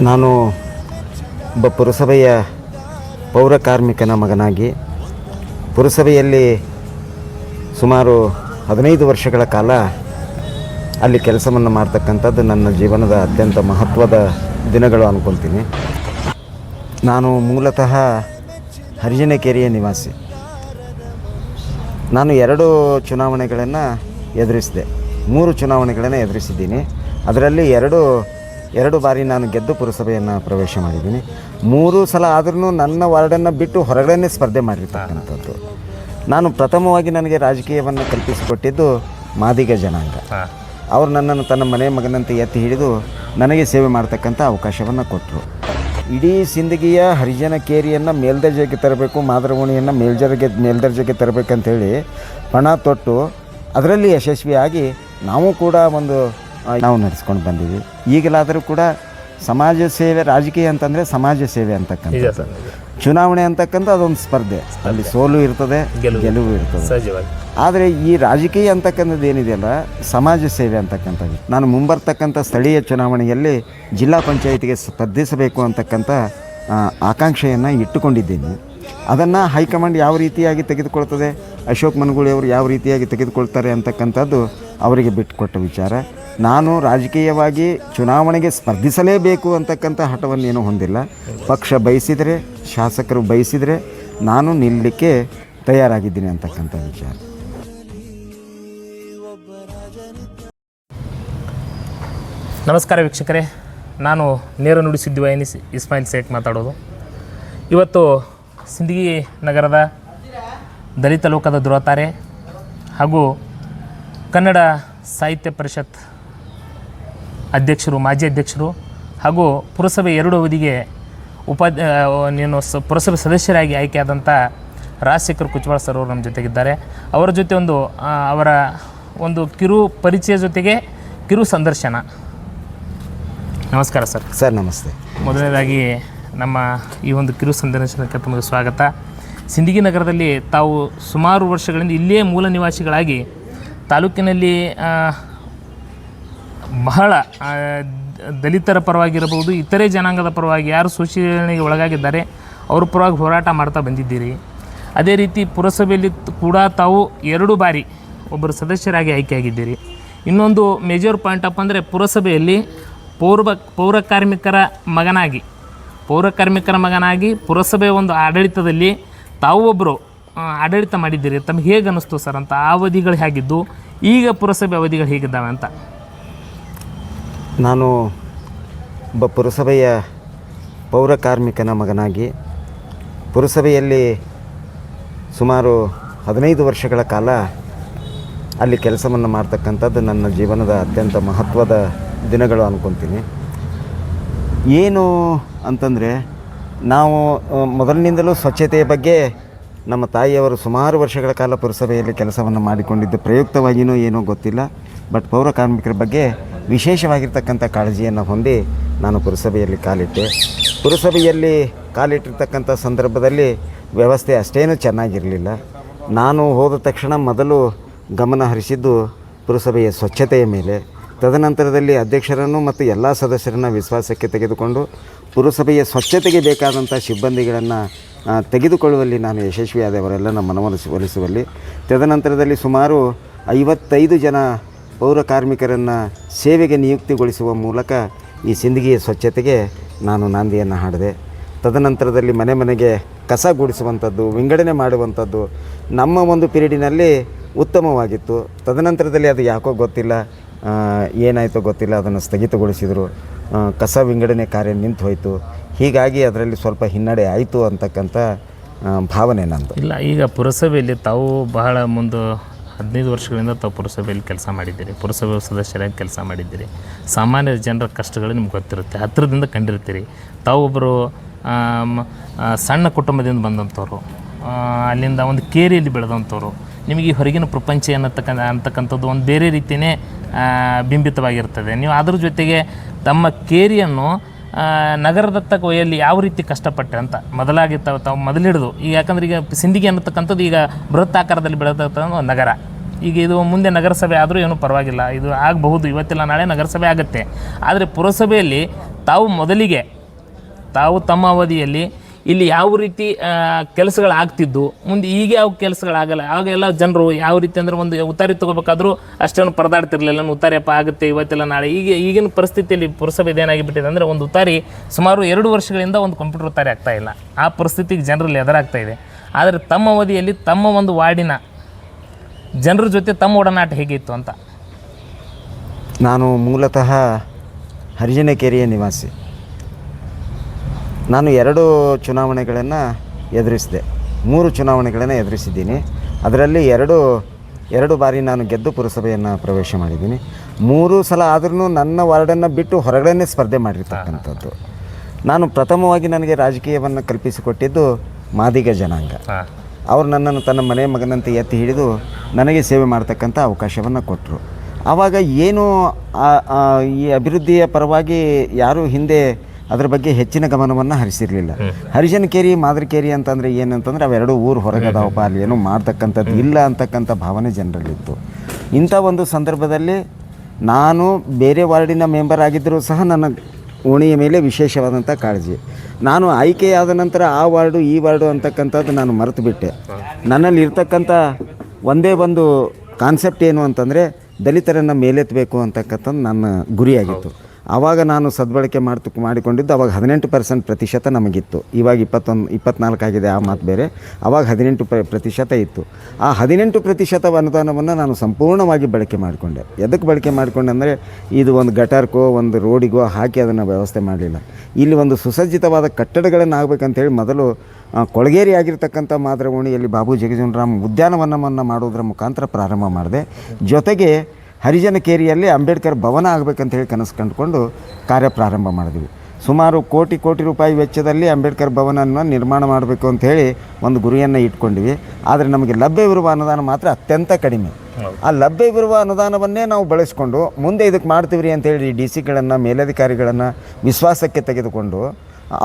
ನಾನು ಒಬ್ಬ ಪುರಸಭೆಯ ಪೌರ ಕಾರ್ಮಿಕನ ಮಗನಾಗಿ, ಪುರಸಭೆಯಲ್ಲಿ ಸುಮಾರು ಹದಿನೈದು ವರ್ಷಗಳ ಕಾಲ ಅಲ್ಲಿ ಕೆಲಸವನ್ನು ಮಾಡ್ತಕ್ಕಂಥದ್ದು ನನ್ನ ಜೀವನದ ಅತ್ಯಂತ ಮಹತ್ವದ ದಿನಗಳು ಅಂದ್ಕೊಳ್ತೀನಿ. ನಾನು ಮೂಲತಃ ಹರಿಜನಕೇರಿಯ ನಿವಾಸಿ. ನಾನು ಎರಡು ಚುನಾವಣೆಗಳನ್ನು ಎದುರಿಸಿದೆ. ಮೂರು ಚುನಾವಣೆಗಳನ್ನು ಎದುರಿಸಿದ್ದೀನಿ. ಅದರಲ್ಲಿ ಎರಡು ಎರಡು ಬಾರಿ ನಾನು ಗೆದ್ದು ಪುರಸಭೆಯನ್ನು ಪ್ರವೇಶ ಮಾಡಿದ್ದೀನಿ. ಮೂರು ಸಲ ಆದ್ರೂ ನನ್ನ ವಾರ್ಡನ್ನು ಬಿಟ್ಟು ಹೊರಗಡೆನೇ ಸ್ಪರ್ಧೆ ಮಾಡಿರ್ತಕ್ಕಂಥದ್ದು. ನಾನು ಪ್ರಥಮವಾಗಿ ನನಗೆ ರಾಜಕೀಯವನ್ನು ಕಲ್ಪಿಸಿಕೊಟ್ಟಿದ್ದು ಮಾದಿಗ ಜನಾಂಗ. ಅವರು ನನ್ನನ್ನು ತನ್ನ ಮನೆ ಮಗನಂತೆ ಎತ್ತಿ ಹಿಡಿದು ನನಗೆ ಸೇವೆ ಮಾಡ್ತಕ್ಕಂಥ ಅವಕಾಶವನ್ನು ಕೊಟ್ಟರು ಇಡೀ ಸಿಂದಗಿಯ ಹರಿಜನ ಕೇರಿಯನ್ನು ಮೇಲ್ದರ್ಜೆಗೆ ತರಬೇಕು ಮಾದರವಣಿಯನ್ನು ಮೇಲ್ದರ್ಜೆಗೆ ಮೇಲ್ದರ್ಜೆಗೆ ತರಬೇಕಂತೇಳಿ ಪಣ ತೊಟ್ಟು ಅದರಲ್ಲಿ ಯಶಸ್ವಿಯಾಗಿ ನಾವು ಕೂಡ ಒಂದು ನಾವು ನಡೆಸ್ಕೊಂಡು ಬಂದೀವಿ ಈಗಲಾದರೂ ಕೂಡ ಸಮಾಜ ಸೇವೆ ರಾಜಕೀಯ ಅಂತಂದರೆ ಸಮಾಜ ಸೇವೆ ಅಂತಕ್ಕಂಥ ಚುನಾವಣೆ ಅಂತಕ್ಕಂಥ ಅದೊಂದು ಸ್ಪರ್ಧೆ. ಅಲ್ಲಿ ಸೋಲು ಇರ್ತದೆ ಗೆಲುವು. ಇರ್ತದೆ. ಆದರೆ ಈ ರಾಜಕೀಯ ಅಂತಕ್ಕಂಥದ್ದು ಏನಿದೆಯಲ್ಲ ಸಮಾಜ ಸೇವೆ ಅಂತಕ್ಕಂಥದ್ದು. ನಾನು ಮುಂಬರ್ತಕ್ಕಂಥ ಸ್ಥಳೀಯ ಚುನಾವಣೆಯಲ್ಲಿ ಜಿಲ್ಲಾ ಪಂಚಾಯಿತಿಗೆ ಸ್ಪರ್ಧಿಸಬೇಕು ಅಂತಕ್ಕಂಥ ಆಕಾಂಕ್ಷೆಯನ್ನು ಇಟ್ಟುಕೊಂಡಿದ್ದೀನಿ. ಅದನ್ನು ಹೈಕಮಾಂಡ್ ಯಾವ ರೀತಿಯಾಗಿ ತೆಗೆದುಕೊಳ್ತದೆ? ಅಶೋಕ್ ಮನಗೂಳಿ ಅವರು ಯಾವ ರೀತಿಯಾಗಿ ತೆಗೆದುಕೊಳ್ತಾರೆ ಅಂತಕ್ಕಂಥದ್ದು ಅವರಿಗೆ ಬಿಟ್ಟುಕೊಟ್ಟ ವಿಚಾರ. ನಾನು ರಾಜಕೀಯವಾಗಿ ಚುನಾವಣೆಗೆ ಸ್ಪರ್ಧಿಸಲೇಬೇಕು ಅಂತಕ್ಕಂಥ ಹಠವನ್ನೇನು ಹೊಂದಿಲ್ಲ. ಪಕ್ಷ ಬಯಸಿದರೆ, ಶಾಸಕರು ಬಯಸಿದರೆ ನಾನು ನಿಲ್ಲಲಿಕ್ಕೆ ತಯಾರಾಗಿದ್ದೀನಿ ಅಂತಕ್ಕಂಥ ವಿಚಾರ. ನಮಸ್ಕಾರ ವೀಕ್ಷಕರೇ. ನಾನು ನೇರ ನುಡಿಸಿದ್ದು ವೈನಿಸ್ ಇಸ್ಮಾಯಿಲ್ ಸೇಖ್ ಮಾತಾಡೋದು. ಇವತ್ತು ಸಿಂದಗಿ ನಗರದ ದಲಿತ ಲೋಕದ ದುರತಾರೆ ಹಾಗೂ ಕನ್ನಡ ಸಾಹಿತ್ಯ ಪರಿಷತ್ ಅಧ್ಯಕ್ಷರು ಮಾಜಿ ಅಧ್ಯಕ್ಷರು ಹಾಗೂ ಪುರಸಭೆ ಎರಡು ಅವಧಿಗೆ ಉಪಾಧ್ಯ ನೀನು ಸ ಪುರಸಭೆ ಸದಸ್ಯರಾಗಿ ಆಯ್ಕೆಯಾದಂಥ ರಾಜಶೇಖರ್ ಕುಚ್ವಾಳ್ ಸರ್ ಅವರು ನಮ್ಮ ಜೊತೆಗಿದ್ದಾರೆ. ಅವರ ಜೊತೆ ಒಂದು ಅವರ ಒಂದು ಕಿರು ಪರಿಚಯ ಜೊತೆಗೆ ಕಿರು ಸಂದರ್ಶನ. ನಮಸ್ಕಾರ ಸರ್. ಸರ್ ನಮಸ್ತೆ. ಮೊದಲನೇದಾಗಿ ನಮ್ಮ ಈ ಒಂದು ಕಿರು ಸಂದರ್ಶನಕ್ಕೆ ತಮಗೆ ಸ್ವಾಗತ. ಸಿಂದಗಿ ನಗರದಲ್ಲಿ ತಾವು ಸುಮಾರು ವರ್ಷಗಳಿಂದ ಇಲ್ಲಿಯೇ ಮೂಲ ನಿವಾಸಿಗಳಾಗಿ ತಾಲೂಕಿನಲ್ಲಿ ಬಹಳ ದಲಿತರ ಪರವಾಗಿರಬಹುದು, ಇತರೆ ಜನಾಂಗದ ಪರವಾಗಿ ಯಾರು ಶೋಷಣೆಗೆ ಒಳಗಾಗಿದ್ದಾರೆ, ಅವ್ರ ಪರವಾಗಿ ಹೋರಾಟ ಮಾಡ್ತಾ ಬಂದಿದ್ದೀರಿ. ಅದೇ ರೀತಿ ಪುರಸಭೆಯಲ್ಲಿ ಕೂಡ ತಾವು ಎರಡು ಬಾರಿ ಒಬ್ಬರು ಸದಸ್ಯರಾಗಿ ಆಯ್ಕೆಯಾಗಿದ್ದೀರಿ. ಇನ್ನೊಂದು ಮೇಜರ್ ಪಾಯಿಂಟ್ ಅಪ್ ಅಂದರೆ ಪುರಸಭೆಯಲ್ಲಿ ಪೌರ ಪೌರ ಕಾರ್ಮಿಕರ ಮಗನಾಗಿ, ಪೌರ ಕಾರ್ಮಿಕರ ಮಗನಾಗಿ ಪುರಸಭೆ ಒಂದು ಆಡಳಿತದಲ್ಲಿ ತಾವು ಒಬ್ಬರು ಆಡಳಿತ ಮಾಡಿದ್ದೀರಿ. ತಮಗೆ ಹೇಗೆ ಅನ್ನಿಸ್ತು ಸರ್ ಅಂತ, ಆ ಅವಧಿಗಳು ಹೇಗಿದ್ದು, ಈಗ ಪುರಸಭೆ ಅವಧಿಗಳು ಹೇಗಿದ್ದಾವೆ ಅಂತ? ನಾನು ಒಬ್ಬ ಪುರಸಭೆಯ ಪೌರ ಕಾರ್ಮಿಕನ ಮಗನಾಗಿ ಪುರಸಭೆಯಲ್ಲಿ ಸುಮಾರು ಹದಿನೈದು ವರ್ಷಗಳ ಕಾಲ ಅಲ್ಲಿ ಕೆಲಸವನ್ನು ಮಾಡ್ತಕ್ಕಂಥದ್ದು ನನ್ನ ಜೀವನದ ಅತ್ಯಂತ ಮಹತ್ವದ ದಿನಗಳು ಅಂದ್ಕೊತೀನಿ ಏನು ಅಂತಂದರೆ ನಾವು ಮೊದಲಿನಿಂದಲೂ ಸ್ವಚ್ಛತೆಯ ಬಗ್ಗೆ ನಮ್ಮ ತಾಯಿಯವರು ಸುಮಾರು ವರ್ಷಗಳ ಕಾಲ ಪುರಸಭೆಯಲ್ಲಿ ಕೆಲಸವನ್ನು ಮಾಡಿಕೊಂಡಿದ್ದು ಪ್ರಯುಕ್ತವಾಗಿಯೂ ಏನೋ ಗೊತ್ತಿಲ್ಲ. ಬಟ್ ಪೌರ ಕಾರ್ಮಿಕರ ಬಗ್ಗೆ ವಿಶೇಷವಾಗಿರ್ತಕ್ಕಂಥ ಕಾಳಜಿಯನ್ನು ಹೊಂದಿ ನಾನು ಪುರಸಭೆಯಲ್ಲಿ ಕಾಲಿಟ್ಟೆ. ಪುರಸಭೆಯಲ್ಲಿ ಕಾಲಿಟ್ಟಿರ್ತಕ್ಕಂಥ ಸಂದರ್ಭದಲ್ಲಿ ವ್ಯವಸ್ಥೆ ಅಷ್ಟೇನೂ ಚೆನ್ನಾಗಿರಲಿಲ್ಲ. ನಾನು ಹೋದ ತಕ್ಷಣ ಮೊದಲು ಗಮನ ಹರಿಸಿದ್ದು ಪುರಸಭೆಯ ಸ್ವಚ್ಛತೆಯ ಮೇಲೆ. ತದನಂತರದಲ್ಲಿ ಅಧ್ಯಕ್ಷರನ್ನು ಮತ್ತು ಎಲ್ಲ ಸದಸ್ಯರನ್ನು ವಿಶ್ವಾಸಕ್ಕೆ ತೆಗೆದುಕೊಂಡು ಪುರಸಭೆಯ ಸ್ವಚ್ಛತೆಗೆ ಬೇಕಾದಂಥ ಸಿಬ್ಬಂದಿಗಳನ್ನು ತೆಗೆದುಕೊಳ್ಳುವಲ್ಲಿ ನಾನು ಯಶಸ್ವಿಯಾದವರೆಲ್ಲ ನಮ್ಮ ಮನವೊಲಿಸಿ ಒಲಿಸುವಲ್ಲಿ. ತದನಂತರದಲ್ಲಿ ಸುಮಾರು ಐವತ್ತೈದು ಜನ ಪೌರ ಕಾರ್ಮಿಕರನ್ನು ಸೇವೆಗೆ ನಿಯುಕ್ತಿಗೊಳಿಸುವ ಮೂಲಕ ಈ ಸಿಂದಗಿಯ ಸ್ವಚ್ಛತೆಗೆ ನಾನು ನಾಂದಿಯನ್ನು ಹಾಡಿದೆ. ತದನಂತರದಲ್ಲಿ ಮನೆ ಮನೆಗೆ ಕಸ ಗುಡಿಸುವಂಥದ್ದು, ವಿಂಗಡಣೆ ಮಾಡುವಂಥದ್ದು ನಮ್ಮ ಒಂದು ಪೀರಿಯಡಿನಲ್ಲಿ ಉತ್ತಮವಾಗಿತ್ತು. ತದನಂತರದಲ್ಲಿ ಅದು ಯಾಕೋ ಗೊತ್ತಿಲ್ಲ ಏನಾಯಿತೋ ಗೊತ್ತಿಲ್ಲ, ಅದನ್ನು ಸ್ಥಗಿತಗೊಳಿಸಿದರು. ಕಸ ವಿಂಗಡಣೆ ಕಾರ್ಯ ನಿಂತು ಹೋಯಿತು ಹೀಗಾಗಿ ಅದರಲ್ಲಿ ಸ್ವಲ್ಪ ಹಿನ್ನಡೆ ಆಯಿತು ಅಂತಕ್ಕಂಥ ಭಾವನೆ ನಂದು. ಇಲ್ಲ, ಈಗ ಪುರಸಭೆಯಲ್ಲಿ ತಾವು ಬಹಳ ಮುಂದೆ ಹದಿನೈದು ವರ್ಷಗಳಿಂದ ತಾವು ಪುರಸಭೆಯಲ್ಲಿ ಕೆಲಸ ಮಾಡಿದ್ದೀರಿ, ಪುರಸಭೆ ಸದಸ್ಯರಾಗಿ ಕೆಲಸ ಮಾಡಿದ್ದೀರಿ. ಸಾಮಾನ್ಯ ಜನರ ಕಷ್ಟಗಳು ನಿಮ್ಗೆ ಗೊತ್ತಿರುತ್ತೆ. ಹತ್ತಿರದಿಂದ ಕಂಡಿರ್ತೀರಿ. ತಾವು ಒಬ್ಬರು ಸಣ್ಣ ಕುಟುಂಬದಿಂದ ಬಂದಂಥವ್ರು ಅಲ್ಲಿಂದ ಒಂದು ಕೇರಿಯಲ್ಲಿ ಬೆಳೆದಂಥವ್ರು, ನಿಮಗೆ ಈ ಹೊರಗಿನ ಪ್ರಪಂಚ ಅನ್ನತಕ್ಕ ಅಂತಕ್ಕಂಥದ್ದು ಒಂದು ಬೇರೆ ರೀತಿಯೇ ಬಿಂಬಿತವಾಗಿರ್ತದೆ. ನೀವು ಅದ್ರ ಜೊತೆಗೆ ತಮ್ಮ ಕೇರಿಯನ್ನು ನಗರದತ್ತ ಒಯ್ಯಲ್ಲಿ ಯಾವ ರೀತಿ ಕಷ್ಟಪಟ್ಟೆ ಅಂತ ಮೊದಲಾಗಿ ತಾವು ತಾವು ಮೊದಲಿಡಿದು. ಈಗ ಯಾಕಂದ್ರೆ ಈಗ ಸಿಂದಿಗೆ ಅನ್ನತಕ್ಕಂಥದ್ದು ಈಗ ಬೃಹತ್ ಆಕಾರದಲ್ಲಿ ಬೆಳೆದಂಥ ನಗರ. ಈಗ ಇದು ಮುಂದೆ ನಗರಸಭೆ ಆದರೂ ಏನೂ ಪರವಾಗಿಲ್ಲ. ಇದು ಆಗಬಹುದು, ಇವತ್ತಿಲ್ಲ, ನಾಳೆ ನಗರಸಭೆ ಆಗುತ್ತೆ. ಆದರೆ ಪುರಸಭೆಯಲ್ಲಿ ತಾವು ಮೊದಲಿಗೆ ತಾವು ತಮ್ಮ ಅವಧಿಯಲ್ಲಿ ಇಲ್ಲಿ ಯಾವ ರೀತಿ ಕೆಲಸಗಳಾಗ್ತಿದ್ದು, ಮುಂದೆ ಈಗ ಯಾವ ಕೆಲಸಗಳಾಗಲ್ಲ ಆಗೆಲ್ಲ ಜನರು ಯಾವ ರೀತಿ ಅಂದ್ರೆ ಒಂದು ಉತ್ತಾರಿ ತಗೋಬೇಕಾದ್ರೂ ಅಷ್ಟೇನು ಪರದಾಡ್ತಿರ್ಲಿಲ್ಲ ಉತ್ತಾರಿಯಪ್ಪ ಆಗುತ್ತೆ ಇವತ್ತೆಲ್ಲ, ನಾಳೆ ಈಗ ಈಗಿನ ಪರಿಸ್ಥಿತಿಯಲ್ಲಿ ಪುರಸಭೆ ಏನಾಗಿಬಿಟ್ಟಿದೆ ಅಂದರೆ ಒಂದು ಉತ್ತಾರಿ ಸುಮಾರು ಎರಡು ವರ್ಷಗಳಿಂದ ಒಂದು ಕಂಪ್ಯೂಟರ್ ಉತ್ತಾರಿ ಆಗ್ತಾ ಇಲ್ಲ. ಆ ಪರಿಸ್ಥಿತಿಗೆ ಜನರಲ್ಲಿ ಎದುರಾಗ್ತಾ ಇದೆ. ಆದರೆ ತಮ್ಮ ಅವಧಿಯಲ್ಲಿ ತಮ್ಮ ಒಂದು ವಾರ್ಡಿನ ಜನರ ಜೊತೆ ತಮ್ಮ ಒಡನಾಟ ಹೇಗಿತ್ತು ಅಂತ? ನಾನು ಮೂಲತಃ ಹರಿಜನಕೆರೆಯ ನಿವಾಸಿ. ನಾನು ಎರಡು ಚುನಾವಣೆಗಳನ್ನು ಎದುರಿಸಿದೆ. ಮೂರು ಚುನಾವಣೆಗಳನ್ನು ಎದುರಿಸಿದ್ದೀನಿ. ಅದರಲ್ಲಿ ಎರಡು ಎರಡು ಬಾರಿ ನಾನು ಗೆದ್ದು ಪುರಸಭೆಯನ್ನು ಪ್ರವೇಶ ಮಾಡಿದ್ದೀನಿ. ಮೂರು ಸಲ ಆದ್ರೂ ನನ್ನ ವಾರ್ಡನ್ನು ಬಿಟ್ಟು ಹೊರಗಡೆನೇ ಸ್ಪರ್ಧೆ ಮಾಡಿರ್ತಕ್ಕಂಥದ್ದು. ನಾನು ಪ್ರಥಮವಾಗಿ ನನಗೆ ರಾಜಕೀಯವನ್ನು ಕಲ್ಪಿಸಿಕೊಟ್ಟಿದ್ದು ಮಾದಿಗ ಜನಾಂಗ. ಅವರು ನನ್ನನ್ನು ತನ್ನ ಮನೆ ಮಗನಂತೆ ಎತ್ತಿ ಹಿಡಿದು ನನಗೆ ಸೇವೆ ಮಾಡ್ತಕ್ಕಂಥ ಅವಕಾಶವನ್ನು ಕೊಟ್ಟರು ಆವಾಗ ಏನು ಈ ಅಭಿವೃದ್ಧಿಯ ಪರವಾಗಿ ಯಾರೂ ಹಿಂದೆ ಅದರ ಬಗ್ಗೆ ಹೆಚ್ಚಿನ ಗಮನವನ್ನು ಹರಿಸಿರಲಿಲ್ಲ. ಹರಿಶನಕೇರಿ ಮಾದರಿಕೇರಿ ಅಂತಂದರೆ ಏನಂತಂದರೆ ಅವೆರಡು ಊರು ಹೊರಗದಾವಪ್ಪ ಅಲ್ಲಿ ಏನೂ ಮಾಡ್ತಕ್ಕಂಥದ್ದು ಇಲ್ಲ ಅಂತಕ್ಕಂಥ ಭಾವನೆ ಜನರಲ್ಲಿತ್ತು. ಇಂಥ ಒಂದು ಸಂದರ್ಭದಲ್ಲಿ ನಾನು ಬೇರೆ ವಾರ್ಡಿನ ಮೆಂಬರ್ ಆಗಿದ್ದರೂ ಸಹ ನನ್ನ ಓಣಿಯ ಮೇಲೆ ವಿಶೇಷವಾದಂಥ ಕಾಳಜಿ. ನಾನು ಆಯ್ಕೆಯಾದ ನಂತರ ಆ ವಾರ್ಡು ಈ ವಾರ್ಡು ಅಂತಕ್ಕಂಥದ್ದು ನಾನು ಮರೆತು ಬಿಟ್ಟೆ. ನನ್ನಲ್ಲಿ ಇರ್ತಕ್ಕಂಥ ಒಂದೇ ಒಂದು ಕಾನ್ಸೆಪ್ಟ್ ಏನು ಅಂತಂದರೆ ದಲಿತರನ್ನು ಮೇಲೆತ್ತಬೇಕು ಅಂತಕ್ಕಂಥದ್ದು ನನ್ನ ಗುರಿಯಾಗಿತ್ತು. ಆವಾಗ ನಾನು ಸದ್ಬಳಕೆ ಮಾಡ್ತು, ಮಾಡಿಕೊಂಡಿದ್ದು ಅವಾಗ ಹದಿನೆಂಟು ಪರ್ಸೆಂಟ್ ಪ್ರತಿಶತ ನಮಗಿತ್ತು. ಇವಾಗ ಇಪ್ಪತ್ತೊಂದು, ಇಪ್ಪತ್ನಾಲ್ಕು ಆಗಿದೆ ಆ ಮಾತು ಬೇರೆ. ಆವಾಗ ಹದಿನೆಂಟು ಪ್ರ ಪ್ರತಿಶತ ಇತ್ತು. ಆ ಹದಿನೆಂಟು ಪ್ರತಿಶತ ಅನುದಾನವನ್ನು ನಾನು ಸಂಪೂರ್ಣವಾಗಿ ಬಳಕೆ ಮಾಡಿಕೊಂಡೆ. ಎದಕ್ಕೆ ಬಳಕೆ ಮಾಡಿಕೊಂಡೆ ಅಂದರೆ ಇದು ಒಂದು ಗಟಾರ್ಕೋ, ಒಂದು ರೋಡಿಗೋ ಹಾಕಿ ಅದನ್ನು ವ್ಯವಸ್ಥೆ ಮಾಡಲಿಲ್ಲ. ಇಲ್ಲಿ ಒಂದು ಸುಸಜ್ಜಿತವಾದ ಕಟ್ಟಡಗಳನ್ನು ಆಗಬೇಕಂತೇಳಿ ಮೊದಲು ಕೊಳಗೇರಿ ಆಗಿರ್ತಕ್ಕಂಥ ಮಾದ್ರಗೋಣಿಯಲ್ಲಿ ಬಾಬು ಜಗಜೀವನರಾಮ್ ಉದ್ಯಾನವನವನ್ನು ಮಾಡೋದರ ಮುಖಾಂತರ ಪ್ರಾರಂಭ ಮಾಡಿದೆ. ಜೊತೆಗೆ ಹರಿಜನಕೇರಿಯಲ್ಲಿ ಅಂಬೇಡ್ಕರ್ ಭವನ ಆಗಬೇಕಂತ ಹೇಳಿ ಕನಸು ಕಂಡುಕೊಂಡು ಕಾರ್ಯ ಪ್ರಾರಂಭ ಮಾಡಿದ್ವಿ. ಸುಮಾರು ಕೋಟಿ ಕೋಟಿ ರೂಪಾಯಿ ವೆಚ್ಚದಲ್ಲಿ ಅಂಬೇಡ್ಕರ್ ಭವನವನ್ನು ನಿರ್ಮಾಣ ಮಾಡಬೇಕು ಅಂತ ಹೇಳಿ ಒಂದು ಗುರಿಯನ್ನು ಇಟ್ಕೊಂಡಿವಿ. ಆದರೆ ನಮಗೆ ಲಭ್ಯವಿರುವ ಅನುದಾನ ಮಾತ್ರ ಅತ್ಯಂತ ಕಡಿಮೆ. ಆ ಲಭ್ಯವಿರುವ ಅನುದಾನವನ್ನೇ ನಾವು ಬಳಸಿಕೊಂಡು ಮುಂದೆ ಇದಕ್ಕೆ ಮಾಡ್ತೀವ್ರಿ ಅಂತೇಳಿ ಡಿ ಸಿಗಳನ್ನು ಮೇಲಧಿಕಾರಿಗಳನ್ನು ವಿಶ್ವಾಸಕ್ಕೆ ತೆಗೆದುಕೊಂಡು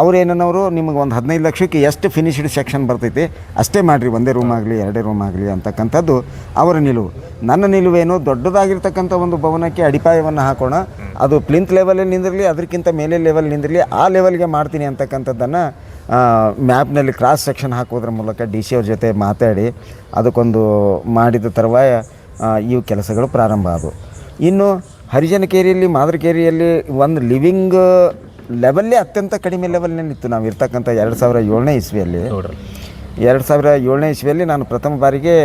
ಅವ್ರೇನವರು ನಿಮಗೆ ಒಂದು ಹದಿನೈದು ಲಕ್ಷಕ್ಕೆ ಎಷ್ಟು ಫಿನಿಶ್ಡ್ ಸೆಕ್ಷನ್ ಬರ್ತೈತಿ, ಅಷ್ಟೇ ಮಾಡಿರಿ, ಒಂದೇ ರೂಮ್ ಆಗಲಿ, ಎರಡೇ ರೂಮ್ ಆಗಲಿ ಅಂತಕ್ಕಂಥದ್ದು ಅವರ ನಿಲುವು. ನನ್ನ ನಿಲುವೇನು, ದೊಡ್ಡದಾಗಿರ್ತಕ್ಕಂಥ ಒಂದು ಭವನಕ್ಕೆ ಅಡಿಪಾಯವನ್ನು ಹಾಕೋಣ, ಅದು ಪ್ಲಿಂತ್ ಲೆವೆಲಲ್ಲಿ ನಿಂದಿರಲಿ, ಅದಕ್ಕಿಂತ ಮೇಲೆ ಲೆವೆಲ್ ನಿಂದಿರಲಿ, ಆ ಲೆವೆಲ್ಗೆ ಮಾಡ್ತೀನಿ ಅಂತಕ್ಕಂಥದ್ದನ್ನು ಮ್ಯಾಪ್ನಲ್ಲಿ ಕ್ರಾಸ್ ಸೆಕ್ಷನ್ ಹಾಕೋದ್ರ ಮೂಲಕ ಡಿ ಸಿ ಅವ್ರ ಜೊತೆ ಮಾತಾಡಿ, ಅದಕ್ಕೊಂದು ಮಾಡಿದ ತರುವಾಯ ಈ ಕೆಲಸಗಳು ಪ್ರಾರಂಭ ಆದವು. ಇನ್ನು ಹರಿಜನಕೇರಿಯಲ್ಲಿ, ಮಾದರಕೇರಿಯಲ್ಲಿ ಒಂದು ಲಿವಿಂಗ್ ಲೆವೆಲ್ಲೇ ಅತ್ಯಂತ ಕಡಿಮೆ ಲೆವೆಲ್ನಲ್ಲಿತ್ತು ನಾವು ಇರ್ತಕ್ಕಂಥ ಎರಡು ಸಾವಿರ ಏಳನೇ ಇಸ್ವಿಯಲ್ಲಿ. ಎರಡು ಸಾವಿರ ಏಳನೇ ಇಸ್ವಿಯಲ್ಲಿ ನಾನು ಪ್ರಥಮ ಬಾರಿಗೆ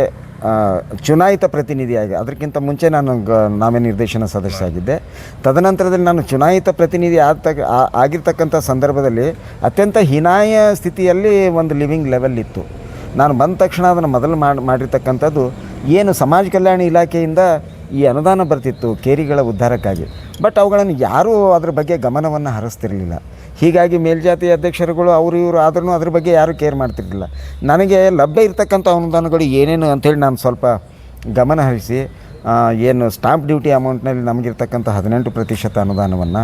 ಚುನಾಯಿತ ಪ್ರತಿನಿಧಿಯಾಗಿ ಅದಕ್ಕಿಂತ ಮುಂಚೆ ನಾನು ಗ ನಾಮೆ ನಿರ್ದೇಶನ ಸದಸ್ಯ ಆಗಿದ್ದೆ. ತದನಂತರದಲ್ಲಿ ನಾನು ಚುನಾಯಿತ ಪ್ರತಿನಿಧಿ ಆದ ತಕ್ಕ ಆಗಿರ್ತಕ್ಕಂಥ ಸಂದರ್ಭದಲ್ಲಿ ಅತ್ಯಂತ ಹೀನಾಯ ಸ್ಥಿತಿಯಲ್ಲಿ ಒಂದು ಲಿವಿಂಗ್ ಲೆವೆಲ್ ಇತ್ತು. ನಾನು ಬಂದ ತಕ್ಷಣ ಅದನ್ನು ಮೊದಲು ಮಾಡಿ ಮಾಡಿರ್ತಕ್ಕಂಥದ್ದು ಏನು ಸಮಾಜ ಕಲ್ಯಾಣ ಇಲಾಖೆಯಿಂದ ಈ ಅನುದಾನ ಬರ್ತಿತ್ತು ಕೇರಿಗಳ ಉದ್ಧಾರಕ್ಕಾಗಿ. ಬಟ್ ಅವುಗಳನ್ನು ಯಾರೂ ಅದ್ರ ಬಗ್ಗೆ ಗಮನವನ್ನು ಹರಿಸ್ತಿರಲಿಲ್ಲ. ಹೀಗಾಗಿ ಮೇಲ್ಜಾತಿ ಅಧ್ಯಕ್ಷರುಗಳು ಅವರು ಇವರು ಆದ್ರೂ ಅದ್ರ ಬಗ್ಗೆ ಯಾರೂ ಕೇರ್ ಮಾಡ್ತಿರಲಿಲ್ಲ. ನನಗೆ ಲಭ್ಯ ಇರತಕ್ಕಂಥ ಅನುದಾನಗಳು ಏನೇನು ಅಂಥೇಳಿ ನಾನು ಸ್ವಲ್ಪ ಗಮನ ಹರಿಸಿ ಏನು ಸ್ಟಾಂಪ್ ಡ್ಯೂಟಿ ಅಮೌಂಟ್ನಲ್ಲಿ ನಮಗಿರ್ತಕ್ಕಂಥ ಹದಿನೆಂಟು ಪ್ರತಿಶತ ಅನುದಾನವನ್ನು,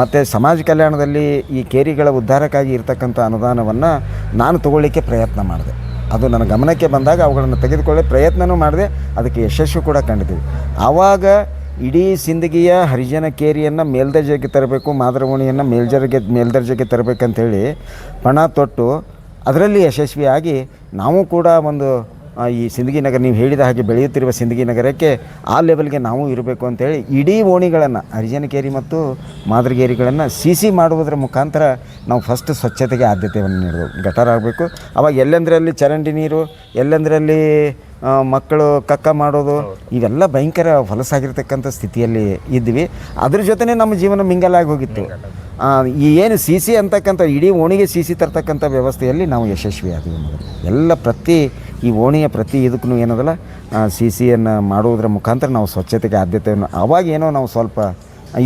ಮತ್ತು ಸಮಾಜ ಕಲ್ಯಾಣದಲ್ಲಿ ಈ ಕೇರಿಗಳ ಉದ್ಧಾರಕ್ಕಾಗಿ ಇರತಕ್ಕಂಥ ಅನುದಾನವನ್ನು ನಾನು ತಗೊಳ್ಳಿಕ್ಕೆ ಪ್ರಯತ್ನ ಮಾಡಿದೆ. ಅದು ನನ್ನ ಗಮನಕ್ಕೆ ಬಂದಾಗ ಅವುಗಳನ್ನು ತೆಗೆದುಕೊಳ್ಳಿ ಪ್ರಯತ್ನವೂ ಮಾಡಿದೆ, ಅದಕ್ಕೆ ಯಶಸ್ಸು ಕೂಡ ಕಂಡಿದ್ದೀವಿ ಆವಾಗ ಇಡೀ ಸಿಂದಗಿಯ ಹರಿಜನ ಕೇರಿಯನ್ನು ಮೇಲ್ದರ್ಜೆಗೆ ತರಬೇಕು ಮಾದರವಣಿಯನ್ನು ಮೇಲ್ಜರ್ಗೆ ಮೇಲ್ದರ್ಜೆಗೆ ತರಬೇಕಂತೇಳಿ ಪಣ ತೊಟ್ಟು, ಅದರಲ್ಲಿ ಯಶಸ್ವಿಯಾಗಿ ನಾವು ಕೂಡ ಒಂದು ಈ ಸಿಂದಗಿ ನಗರ, ನೀವು ಹೇಳಿದ ಹಾಗೆ ಬೆಳೆಯುತ್ತಿರುವ ಸಿಂದಗಿ ನಗರಕ್ಕೆ ಆ ಲೆವೆಲ್ಗೆ ನಾವು ಇರಬೇಕು ಅಂತೇಳಿ ಇಡೀ ಓಣಿಗಳನ್ನು, ಹರಿಜನಕೇರಿ ಮತ್ತು ಮಾದರಿಗೇರಿಗಳನ್ನು ಸಿ ಸಿ ಮಾಡುವುದರ ಮುಖಾಂತರ ನಾವು ಫಸ್ಟ್ ಸ್ವಚ್ಛತೆಗೆ ಆದ್ಯತೆಯನ್ನು ನೀಡೋದು ಗಟಾರ ಆಗಬೇಕು ಅವಾಗ ಎಲ್ಲೆಂದರಲ್ಲಿ ಚರಂಡಿ ನೀರು, ಎಲ್ಲೆಂದರಲ್ಲಿ ಮಕ್ಕಳು ಕಕ್ಕ ಮಾಡೋದು, ಇವೆಲ್ಲ ಭಯಂಕರ ಹೊಲಸಾಗಿರ್ತಕ್ಕಂಥ ಸ್ಥಿತಿಯಲ್ಲಿ ಇದ್ವಿ. ಅದ್ರ ಜೊತೆನೇ ನಮ್ಮ ಜೀವನ ಮಿಂಗಲಾಗಿ ಹೋಗಿತ್ತು. ಈ ಏನು ಸಿ ಸಿ ಅಂತಕ್ಕಂಥ, ಇಡೀ ಓಣಿಗೆ ಸಿ ಸಿ ತರ್ತಕ್ಕಂಥ ವ್ಯವಸ್ಥೆಯಲ್ಲಿ ನಾವು ಯಶಸ್ವಿಯಾದೀವಿ ಎಲ್ಲ ಪ್ರತಿ, ಈ ಓಣಿಯ ಪ್ರತಿ ಇದಕ್ಕೂ ಏನದಲ್ಲ ಸಿ ಸಿಯನ್ನು ಮಾಡುವುದರ ಮುಖಾಂತರ ನಾವು ಸ್ವಚ್ಛತೆಗೆ ಆದ್ಯತೆಯನ್ನು ಆವಾಗ ಏನೋ ನಾವು ಸ್ವಲ್ಪ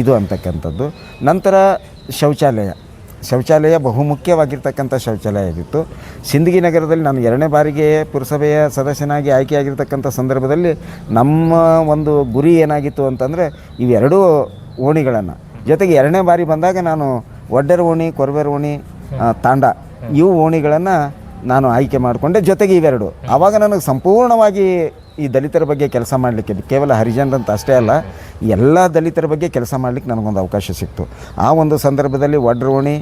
ಇದು ಅಂತಕ್ಕಂಥದ್ದು. ನಂತರ ಶೌಚಾಲಯ. ಶೌಚಾಲಯ ಬಹುಮುಖ್ಯವಾಗಿರ್ತಕ್ಕಂಥ ಶೌಚಾಲಯ ಇತ್ತು ಸಿಂದಗಿ ನಗರದಲ್ಲಿ ನಾನು ಎರಡನೇ ಬಾರಿಗೆ ಪುರಸಭೆಯ ಸದಸ್ಯನಾಗಿ ಆಯ್ಕೆಯಾಗಿರ್ತಕ್ಕಂಥ ಸಂದರ್ಭದಲ್ಲಿ ನಮ್ಮ ಒಂದು ಗುರಿ ಏನಾಗಿತ್ತು ಅಂತಂದರೆ, ಇವೆರಡೂ ಓಣಿಗಳನ್ನು ಜೊತೆಗೆ ಎರಡನೇ ಬಾರಿ ಬಂದಾಗ ನಾನು ಒಡ್ಡರ ಓಣಿ ಕೊರಬೇರ ಓಣಿ ತಾಂಡ ಇವು ಓಣಿಗಳನ್ನು ನಾನು ಆಯ್ಕೆ ಮಾಡಿಕೊಂಡೆ. ಜೊತೆಗೆ ಇವೆರಡು. ಆವಾಗ ನನಗೆ ಸಂಪೂರ್ಣವಾಗಿ ಈ ದಲಿತರ ಬಗ್ಗೆ ಕೆಲಸ ಮಾಡಲಿಕ್ಕೆ ಕೇವಲ ಹರಿಜನರಂತ ಅಷ್ಟೇ ಅಲ್ಲ, ಎಲ್ಲ ದಲಿತರ ಬಗ್ಗೆ ಕೆಲಸ ಮಾಡಲಿಕ್ಕೆ ನನಗೊಂದು ಅವಕಾಶ ಸಿಕ್ತು. ಆ ಒಂದು ಸಂದರ್ಭದಲ್ಲಿ ಒಡ್ರೋಣಿ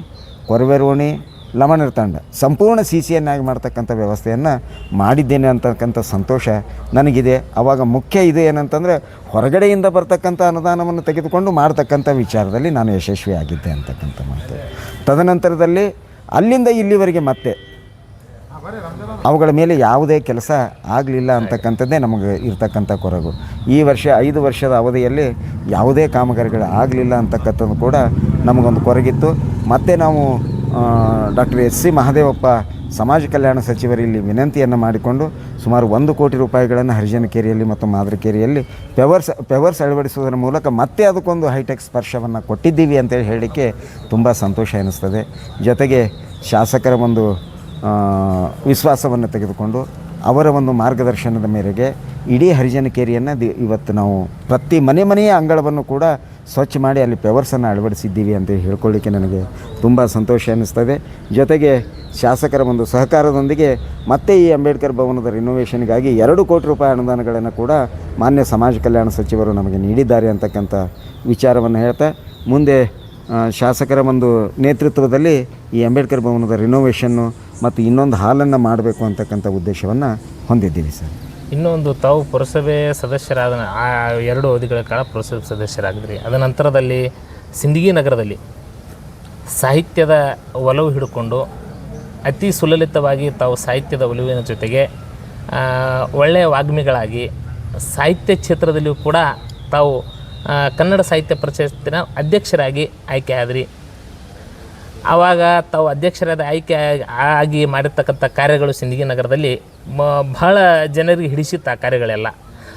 ಕೊರವೆರೋಣಿ ಲಮಣರ ತಂಡ ಸಂಪೂರ್ಣ ಸಿ ಸಿಯನ್ನಾಗಿ ಮಾಡ್ತಕ್ಕಂಥ ವ್ಯವಸ್ಥೆಯನ್ನು ಮಾಡಿದ್ದೇನೆ ಅಂತಕ್ಕಂಥ ಸಂತೋಷ ನನಗಿದೆ. ಆವಾಗ ಮುಖ್ಯ ಇದು ಏನಂತಂದರೆ ಹೊರಗಡೆಯಿಂದ ಬರ್ತಕ್ಕಂಥ ಅನುದಾನವನ್ನು ತೆಗೆದುಕೊಂಡು ಮಾಡ್ತಕ್ಕಂಥ ವಿಚಾರದಲ್ಲಿ ನಾನು ಯಶಸ್ವಿ ಆಗಿದ್ದೆ ಅಂತಕ್ಕಂಥ ಮಾತು. ತದನಂತರದಲ್ಲಿ ಅಲ್ಲಿಂದ ಇಲ್ಲಿವರೆಗೆ ಮತ್ತೆ ಅವುಗಳ ಮೇಲೆ ಯಾವುದೇ ಕೆಲಸ ಆಗಲಿಲ್ಲ ಅಂತಕ್ಕಂಥದ್ದೇ ನಮಗೆ ಇರ್ತಕ್ಕಂಥ ಕೊರಗು. ಈ ವರ್ಷ ಐದು ವರ್ಷದ ಅವಧಿಯಲ್ಲಿ ಯಾವುದೇ ಕಾಮಗಾರಿಗಳು ಆಗಲಿಲ್ಲ ಅಂತಕ್ಕಂಥದ್ದು ಕೂಡ ನಮಗೊಂದು ಕೊರಗಿತ್ತು. ಮತ್ತೆ ನಾವು ಡಾಕ್ಟರ್ ಎಸ್ ಸಿ ಮಹದೇವಪ್ಪ ಸಮಾಜ ಕಲ್ಯಾಣ ಸಚಿವರಲ್ಲಿ ವಿನಂತಿಯನ್ನು ಮಾಡಿಕೊಂಡು ಸುಮಾರು ಒಂದು ಕೋಟಿ ರೂಪಾಯಿಗಳನ್ನು ಹರಿಜನಕೇರಿಯಲ್ಲಿ ಮತ್ತು ಮಾದರಿಕೇರಿಯಲ್ಲಿ ಪೆವರ್ಸ್ ಪೆವರ್ಸ್ ಅಳವಡಿಸುವುದರ ಮೂಲಕ ಮತ್ತೆ ಅದಕ್ಕೊಂದು ಹೈಟೆಕ್ ಸ್ಪರ್ಶವನ್ನು ಕೊಟ್ಟಿದ್ದೀವಿ ಅಂತೇಳಿ ಹೇಳಲಿಕ್ಕೆ ತುಂಬ ಸಂತೋಷ ಎನಿಸ್ತದೆ. ಜೊತೆಗೆ ಶಾಸಕರ ಒಂದು ವಿಶ್ವಾಸವನ್ನು ತೆಗೆದುಕೊಂಡು ಅವರ ಒಂದು ಮಾರ್ಗದರ್ಶನದ ಮೇರೆಗೆ ಇಡೀ ಹರಿಜನಕೇರಿಯನ್ನು ದಿ, ಇವತ್ತು ನಾವು ಪ್ರತಿ ಮನೆ ಮನೆಯ ಅಂಗಳವನ್ನು ಕೂಡ ಸ್ವಚ್ಛ ಮಾಡಿ ಅಲ್ಲಿ ಪೆವರ್ಸನ್ನು ಅಳವಡಿಸಿದ್ದೀವಿ ಅಂತ ಹೇಳ್ಕೊಳ್ಳಿಕ್ಕೆ ನನಗೆ ತುಂಬ ಸಂತೋಷ ಅನ್ನಿಸ್ತದೆ. ಜೊತೆಗೆ ಶಾಸಕರ ಒಂದು ಸಹಕಾರದೊಂದಿಗೆ ಮತ್ತೆ ಈ ಅಂಬೇಡ್ಕರ್ ಭವನದ ರಿನೋವೇಷನ್ಗಾಗಿ ಎರಡು ಕೋಟಿ ರೂಪಾಯಿ ಅನುದಾನಗಳನ್ನು ಕೂಡ ಮಾನ್ಯ ಸಮಾಜ ಕಲ್ಯಾಣ ಸಚಿವರು ನಮಗೆ ನೀಡಿದ್ದಾರೆ ಅಂತಕ್ಕಂಥ ವಿಚಾರವನ್ನು ಹೇಳ್ತಾ, ಮುಂದೆ ಶಾಸಕರ ಒಂದು ನೇತೃತ್ವದಲ್ಲಿ ಈ ಅಂಬೇಡ್ಕರ್ ಭವನದ ರಿನೋವೇಷನ್ನು ಮತ್ತು ಇನ್ನೊಂದು ಹಾಲನ್ನು ಮಾಡಬೇಕು ಅಂತಕ್ಕಂಥ ಉದ್ದೇಶವನ್ನು ಹೊಂದಿದ್ದೀವಿ ಸರ್. ಇನ್ನೊಂದು ತಾವು ಪುರಸಭೆ ಸದಸ್ಯರಾದ ಆ ಎರಡು ಅವಧಿಗಳ ಕಾಲ ಪುರಸಭೆ ಸದಸ್ಯರಾಗಿದ್ರಿ. ಅದ ನಂತರದಲ್ಲಿ ಸಿಂದಗಿ ನಗರದಲ್ಲಿ ಸಾಹಿತ್ಯದ ಒಲವು ಹಿಡ್ಕೊಂಡು ಅತಿ ಸುಲಲಿತವಾಗಿ ತಾವು ಸಾಹಿತ್ಯದ ಒಲವಿನ ಜೊತೆಗೆ ಒಳ್ಳೆಯ ವಾಗ್ಮಿಗಳಾಗಿ ಸಾಹಿತ್ಯ ಕ್ಷೇತ್ರದಲ್ಲಿಯೂ ಕೂಡ ತಾವು ಕನ್ನಡ ಸಾಹಿತ್ಯ ಪರಿಷತ್ತಿನ ಅಧ್ಯಕ್ಷರಾಗಿ ಆಯ್ಕೆ ಆದ್ರಿ. ಆವಾಗ ತಾವು ಅಧ್ಯಕ್ಷರಾದ ಆಯ್ಕೆ ಆಗಿ ಮಾಡಿರ್ತಕ್ಕಂಥ ಕಾರ್ಯಗಳು ಸಿಂದಗಿ ನಗರದಲ್ಲಿ ಮ- ಬಹಳ ಜನರಿಗೆ ಹಿಡಿಸಿತ್ತು ಆ ಕಾರ್ಯಗಳೆಲ್ಲ.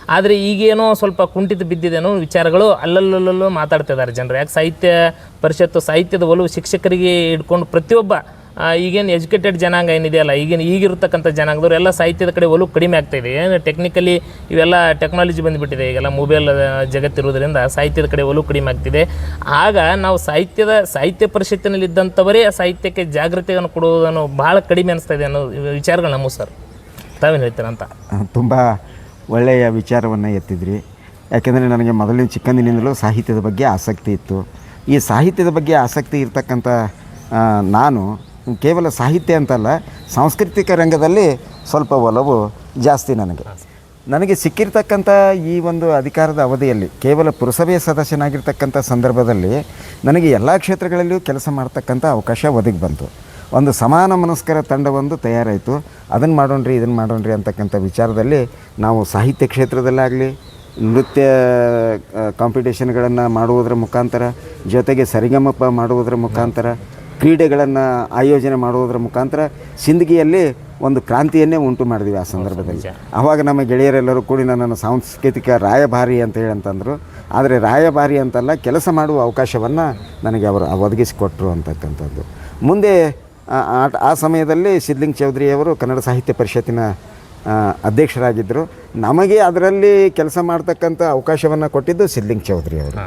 ಆದರೆ ಈಗೇನೋ ಸ್ವಲ್ಪ ಕುಂಠಿತ ಬಿದ್ದಿದೆನೋ ವಿಚಾರಗಳು ಅಲ್ಲಲ್ಲಲ್ಲೂ ಮಾತಾಡ್ತಿದ್ದಾರೆ ಜನರು. ಯಾಕೆ ಸಾಹಿತ್ಯ ಪರಿಷತ್ತು, ಸಾಹಿತ್ಯದ ಒಲವು ಶಿಕ್ಷಕರಿಗೆ ಇಟ್ಕೊಂಡು ಪ್ರತಿಯೊಬ್ಬ ಈಗೇನು ಎಜುಕೇಟೆಡ್ ಜನಾಂಗ ಏನಿದೆಯಲ್ಲ, ಈಗಿನ ಈಗಿರ್ತಕ್ಕಂಥ ಜನಾಂಗದವ್ರು ಎಲ್ಲ ಸಾಹಿತ್ಯದ ಕಡೆ ಒಲವು ಕಡಿಮೆ ಆಗ್ತಾಯಿದೆ. ಏನು ಟೆಕ್ನಿಕಲಿ ಇವೆಲ್ಲ ಟೆಕ್ನಾಲಜಿ ಬಂದುಬಿಟ್ಟಿದೆ. ಈಗೆಲ್ಲ ಮೊಬೈಲ್ ಜಗತ್ತಿರುವುದರಿಂದ ಸಾಹಿತ್ಯದ ಕಡೆ ಒಲವು ಕಡಿಮೆ ಆಗ್ತಿದೆ. ಆಗ ನಾವು ಸಾಹಿತ್ಯದ, ಸಾಹಿತ್ಯ ಪರಿಷತ್ತಿನಲ್ಲಿದ್ದಂಥವರೇ ಸಾಹಿತ್ಯಕ್ಕೆ ಜಾಗೃತಿಯನ್ನು ಕೊಡುವುದನ್ನು ಭಾಳ ಕಡಿಮೆ ಅನಿಸ್ತಾ ಇದೆ ಅನ್ನೋ ವಿಚಾರಗಳು ನಮಗೂ ಸರ್. ತಾವೇನು ಹೇಳ್ತೀರಂತ ತುಂಬ ಒಳ್ಳೆಯ ವಿಚಾರವನ್ನು ಎತ್ತಿದ್ರಿ. ಯಾಕೆಂದರೆ ನನಗೆ ಮೊದಲಿನ ಚಿಕ್ಕಂದಿನಿಂದಲೂ ಸಾಹಿತ್ಯದ ಬಗ್ಗೆ ಆಸಕ್ತಿ ಇತ್ತು. ಈ ಸಾಹಿತ್ಯದ ಬಗ್ಗೆ ಆಸಕ್ತಿ ಇರ್ತಕ್ಕಂಥ ನಾನು ಕೇವಲ ಸಾಹಿತ್ಯ ಅಂತಲ್ಲ, ಸಾಂಸ್ಕೃತಿಕ ರಂಗದಲ್ಲಿ ಸ್ವಲ್ಪ ಒಲವು ಜಾಸ್ತಿ ನನಗೆ. ನನಗೆ ಸಿಕ್ಕಿರ್ತಕ್ಕಂಥ ಈ ಒಂದು ಅಧಿಕಾರದ ಅವಧಿಯಲ್ಲಿ, ಕೇವಲ ಪುರಸಭೆಯ ಸದಸ್ಯನಾಗಿರ್ತಕ್ಕಂಥ ಸಂದರ್ಭದಲ್ಲಿ, ನನಗೆ ಎಲ್ಲ ಕ್ಷೇತ್ರಗಳಲ್ಲಿಯೂ ಕೆಲಸ ಮಾಡ್ತಕ್ಕಂಥ ಅವಕಾಶ ಒದಗಿ ಬಂತು. ಒಂದು ಸಮಾನ ಮನಸ್ಕರ ತಂಡವೊಂದು ತಯಾರಾಯಿತು. ಅದನ್ನು ಮಾಡೋಣ್ರಿ ಇದನ್ನು ಮಾಡೋಣ್ರಿ ಅಂತಕ್ಕಂಥ ವಿಚಾರದಲ್ಲಿ ನಾವು ಸಾಹಿತ್ಯ ಕ್ಷೇತ್ರದಲ್ಲಾಗಲಿ ನೃತ್ಯ ಕಾಂಪಿಟೇಷನ್ಗಳನ್ನು ಮಾಡುವುದರ ಮುಖಾಂತರ ಜೊತೆಗೆ ಸರಿಗಮಪ ಮಾಡುವುದರ ಮುಖಾಂತರ ಕ್ರೀಡೆಗಳನ್ನು ಆಯೋಜನೆ ಮಾಡುವುದರ ಮುಖಾಂತರ ಸಿಂದಗಿಯಲ್ಲಿ ಒಂದು ಕ್ರಾಂತಿಯನ್ನೇ ಉಂಟು ಮಾಡಿದ್ವಿ ಆ ಸಂದರ್ಭದಲ್ಲಿ. ಆವಾಗ ನಮ್ಮ ಗೆಳೆಯರೆಲ್ಲರೂ ಕೂಡಿ ನನ್ನನ್ನು ಸಾಂಸ್ಕೃತಿಕ ರಾಯಭಾರಿ ಅಂತ ಹೇಳಿ ಅಂತಂದರು. ಆದರೆ ರಾಯಭಾರಿ ಅಂತಲ್ಲ ಕೆಲಸ ಮಾಡುವ ಅವಕಾಶವನ್ನು ನನಗೆ ಅವರು ಒದಗಿಸಿಕೊಟ್ರು ಅಂತಕ್ಕಂಥದ್ದು. ಮುಂದೆ ಆ- ಸಮಯದಲ್ಲಿ ಸಿದ್ಲಿಂಗ್ ಚೌಧರಿಯವರು ಕನ್ನಡ ಸಾಹಿತ್ಯ ಪರಿಷತ್ತಿನ ಅಧ್ಯಕ್ಷರಾಗಿದ್ದರು. ನಮಗೆ ಅದರಲ್ಲಿ ಕೆಲಸ ಮಾಡ್ತಕ್ಕಂಥ ಅವಕಾಶವನ್ನು ಕೊಟ್ಟಿದ್ದು ಸಿದ್ಲಿಂಗ್ ಚೌಧರಿ ಅವರು.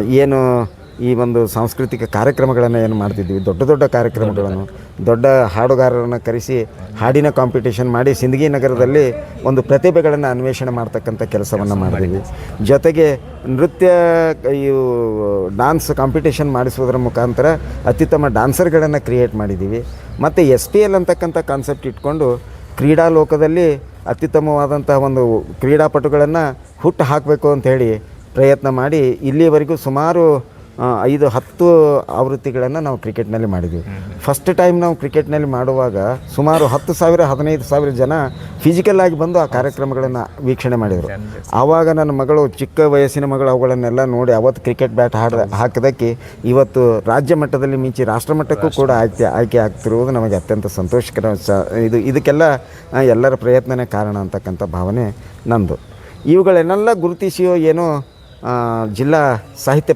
ಏನು ಈ ಒಂದು ಸಾಂಸ್ಕೃತಿಕ ಕಾರ್ಯಕ್ರಮಗಳನ್ನು ಏನು ಮಾಡ್ತಿದ್ವಿ? ದೊಡ್ಡ ದೊಡ್ಡ ಕಾರ್ಯಕ್ರಮಗಳನ್ನು, ದೊಡ್ಡ ಹಾಡುಗಾರರನ್ನು ಕರೆಸಿ, ಹಾಡಿನ ಕಾಂಪಿಟೇಷನ್ ಮಾಡಿ ಸಿಂದಗಿ ನಗರದಲ್ಲಿ ಒಂದು ಪ್ರತಿಭೆಗಳನ್ನು ಅನ್ವೇಷಣೆ ಮಾಡ್ತಕ್ಕಂಥ ಕೆಲಸವನ್ನು ಮಾಡಿದ್ವಿ. ಜೊತೆಗೆ ನೃತ್ಯ, ಇವು ಡಾನ್ಸ್ ಕಾಂಪಿಟೇಷನ್ ಮಾಡಿಸುವುದರ ಮುಖಾಂತರ ಅತ್ಯುತ್ತಮ ಡಾನ್ಸರ್ಗಳನ್ನು ಕ್ರಿಯೇಟ್ ಮಾಡಿದ್ದೀವಿ. ಮತ್ತು ಎಸ್ ಪಿ ಎಲ್ ಅಂತಕ್ಕಂಥ ಕಾನ್ಸೆಪ್ಟ್ ಇಟ್ಕೊಂಡು ಕ್ರೀಡಾ ಲೋಕದಲ್ಲಿ ಅತ್ಯುತ್ತಮವಾದಂತಹ ಒಂದು ಕ್ರೀಡಾಪಟುಗಳನ್ನು ಹುಟ್ಟು ಹಾಕಬೇಕು ಅಂತ ಹೇಳಿ ಪ್ರಯತ್ನ ಮಾಡಿ ಇಲ್ಲಿಯವರೆಗೂ ಸುಮಾರು ಐದು ಹತ್ತು ಆವೃತ್ತಿಗಳನ್ನು ನಾವು ಕ್ರಿಕೆಟ್ನಲ್ಲಿ ಮಾಡಿದ್ದೀವಿ ಫಸ್ಟ್ ಟೈಮ್ ನಾವು ಕ್ರಿಕೆಟ್ನಲ್ಲಿ ಮಾಡುವಾಗ ಸುಮಾರು ಹತ್ತು ಸಾವಿರ ಹದಿನೈದು ಸಾವಿರ ಜನ ಫಿಸಿಕಲ್ ಆಗಿ ಬಂದು ಆ ಕಾರ್ಯಕ್ರಮಗಳನ್ನು ವೀಕ್ಷಣೆ ಮಾಡಿದರು. ಆವಾಗ ನನ್ನ ಮಗಳು ಚಿಕ್ಕ ವಯಸ್ಸಿನ ಮಗಳು ಅವುಗಳನ್ನೆಲ್ಲ ನೋಡಿ ಅವತ್ತು ಕ್ರಿಕೆಟ್ ಬ್ಯಾಟ್ ಹಾಡ ಹಾಕಿದಕ್ಕೆ ಇವತ್ತು ರಾಜ್ಯ ಮಟ್ಟದಲ್ಲಿ ಮಿಂಚಿ ರಾಷ್ಟ್ರ ಮಟ್ಟಕ್ಕೂ ಕೂಡ ಆಯ್ಕೆ ಆಯ್ಕೆ ಆಗ್ತಿರುವುದು ನಮಗೆ ಅತ್ಯಂತ ಸಂತೋಷಕರ ಇದು ಇದಕ್ಕೆಲ್ಲ ಎಲ್ಲರ ಪ್ರಯತ್ನನೇ ಕಾರಣ ಅಂತಕ್ಕಂಥ ಭಾವನೆ ನಂದು. ಇವುಗಳನ್ನೆಲ್ಲ ಗುರುತಿಸಿಯೋ ಏನೋ ಜಿಲ್ಲಾ ಸಾಹಿತ್ಯ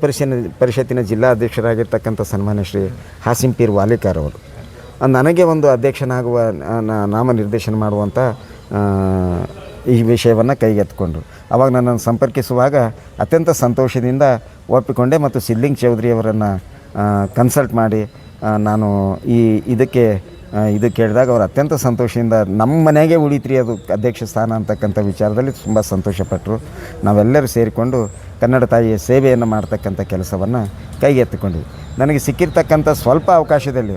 ಪರಿಷತ್ತಿನ ಜಿಲ್ಲಾ ಅಧ್ಯಕ್ಷರಾಗಿರ್ತಕ್ಕಂಥ ಸನ್ಮಾನ್ಯ ಶ್ರೀ ಹಾಸಿಂ ಪೀರ್ ವಾಲಿಕಾರ್ ಅವರು. ನನಗೆ ಒಂದು ಅಧ್ಯಕ್ಷನಾಗುವ ನಾಮನಿರ್ದೇಶನ ಮಾಡುವಂಥ ಈ ವಿಷಯವನ್ನು ಕೈಗೆತ್ತಿಕೊಂಡರು. ಅವಾಗ ನನ್ನನ್ನು ಸಂಪರ್ಕಿಸುವಾಗ ಅತ್ಯಂತ ಸಂತೋಷದಿಂದ ಒಪ್ಪಿಕೊಂಡೆ ಮತ್ತು ಸಿದ್ಲಿಂಗ್ ಚೌಧರಿಯವರನ್ನು ಕನ್ಸಲ್ಟ್ ಮಾಡಿ ನಾನು ಈ ಇದಕ್ಕೆ ಇದು ಕೇಳಿದಾಗ ಅವರು ಅತ್ಯಂತ ಸಂತೋಷದಿಂದ ನಮ್ಮ ಮನೆಗೆ ಉಳಿತ್ರಿ ಅದು ಅಧ್ಯಕ್ಷ ಸ್ಥಾನ ಅಂತಕ್ಕಂಥ ವಿಚಾರದಲ್ಲಿ ತುಂಬ ಸಂತೋಷಪಟ್ಟರು ನಾವೆಲ್ಲರೂ ಸೇರಿಕೊಂಡು ಕನ್ನಡ ತಾಯಿಯ ಸೇವೆಯನ್ನು ಮಾಡ್ತಕ್ಕಂಥ ಕೆಲಸವನ್ನು ಕೈಗೆತ್ತಿಕೊಂಡಿವಿ ನನಗೆ ಸಿಕ್ಕಿರ್ತಕ್ಕಂಥ ಸ್ವಲ್ಪ ಅವಕಾಶದಲ್ಲಿ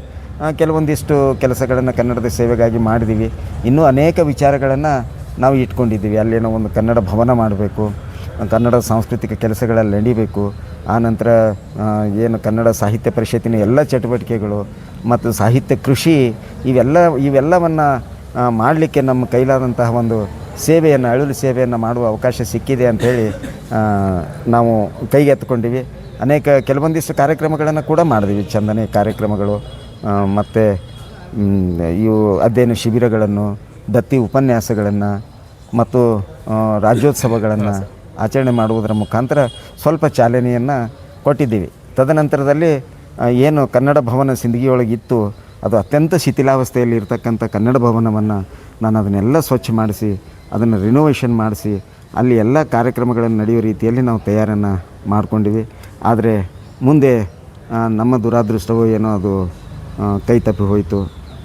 ಕೆಲವೊಂದಿಷ್ಟು ಕೆಲಸಗಳನ್ನು ಕನ್ನಡದ ಸೇವೆಗಾಗಿ ಮಾಡಿದ್ದೀವಿ ಇನ್ನೂ ಅನೇಕ ವಿಚಾರಗಳನ್ನು ನಾವು ಇಟ್ಕೊಂಡಿದ್ದೀವಿ. ಅಲ್ಲೇನೋ ಒಂದು ಕನ್ನಡ ಭವನ ಮಾಡಬೇಕು, ಕನ್ನಡ ಸಾಂಸ್ಕೃತಿಕ ಕೆಲಸಗಳಲ್ಲಿ ನಡಿಬೇಕು ಆನಂತರ ಏನು ಕನ್ನಡ ಸಾಹಿತ್ಯ ಪರಿಷತ್ತಿನ ಎಲ್ಲ ಚಟುವಟಿಕೆಗಳು ಮತ್ತು ಸಾಹಿತ್ಯ ಕೃಷಿ ಇವೆಲ್ಲ ಇವೆಲ್ಲವನ್ನು ಮಾಡಲಿಕ್ಕೆ ನಮ್ಮ ಕೈಲಾದಂತಹ ಒಂದು ಸೇವೆಯನ್ನು ಅಳಲು ಸೇವೆಯನ್ನು ಮಾಡುವ ಅವಕಾಶ ಸಿಕ್ಕಿದೆ ಅಂಥೇಳಿ ನಾವು ಕೈಗೆತ್ತಿಕೊಂಡಿವಿ ಅನೇಕ ಕೆಲವೊಂದಿಷ್ಟು ಕಾರ್ಯಕ್ರಮಗಳನ್ನು ಕೂಡ ಮಾಡಿದ್ವಿ. ಚಂದನೆ ಕಾರ್ಯಕ್ರಮಗಳು ಮತ್ತು ಇವು ಅಧ್ಯಯನ ಶಿಬಿರಗಳನ್ನು ದತ್ತಿ ಉಪನ್ಯಾಸಗಳನ್ನು ಮತ್ತು ರಾಜ್ಯೋತ್ಸವಗಳನ್ನು ಆಚರಣೆ ಮಾಡುವುದರ ಮುಖಾಂತರ ಸ್ವಲ್ಪ ಚಾಲನೆಯನ್ನು ಕೊಟ್ಟಿದ್ದೀವಿ. ತದನಂತರದಲ್ಲಿ ಏನು ಕನ್ನಡ ಭವನ ಸಿಂದಗಿಯೊಳಗೆ ಇತ್ತು ಅದು ಅತ್ಯಂತ ಶಿಥಿಲಾವಸ್ಥೆಯಲ್ಲಿ ಇರತಕ್ಕಂಥ ಕನ್ನಡ ಭವನವನ್ನು ನಾನು ಅದನ್ನೆಲ್ಲ ಸ್ವಚ್ಛ ಮಾಡಿಸಿ, ಅದನ್ನು ರಿನೋವೇಷನ್ ಮಾಡಿಸಿ, ಅಲ್ಲಿ ಎಲ್ಲ ಕಾರ್ಯಕ್ರಮಗಳನ್ನು ನಡೆಯುವ ರೀತಿಯಲ್ಲಿ ನಾವು ತಯಾರನ್ನು ಮಾಡಿಕೊಂಡಿವಿ. ಆದರೆ ಮುಂದೆ ನಮ್ಮ ದುರಾದೃಷ್ಟವೋ ಏನೋ ಅದು ಕೈ ತಪ್ಪಿ ಹೋಯಿತು.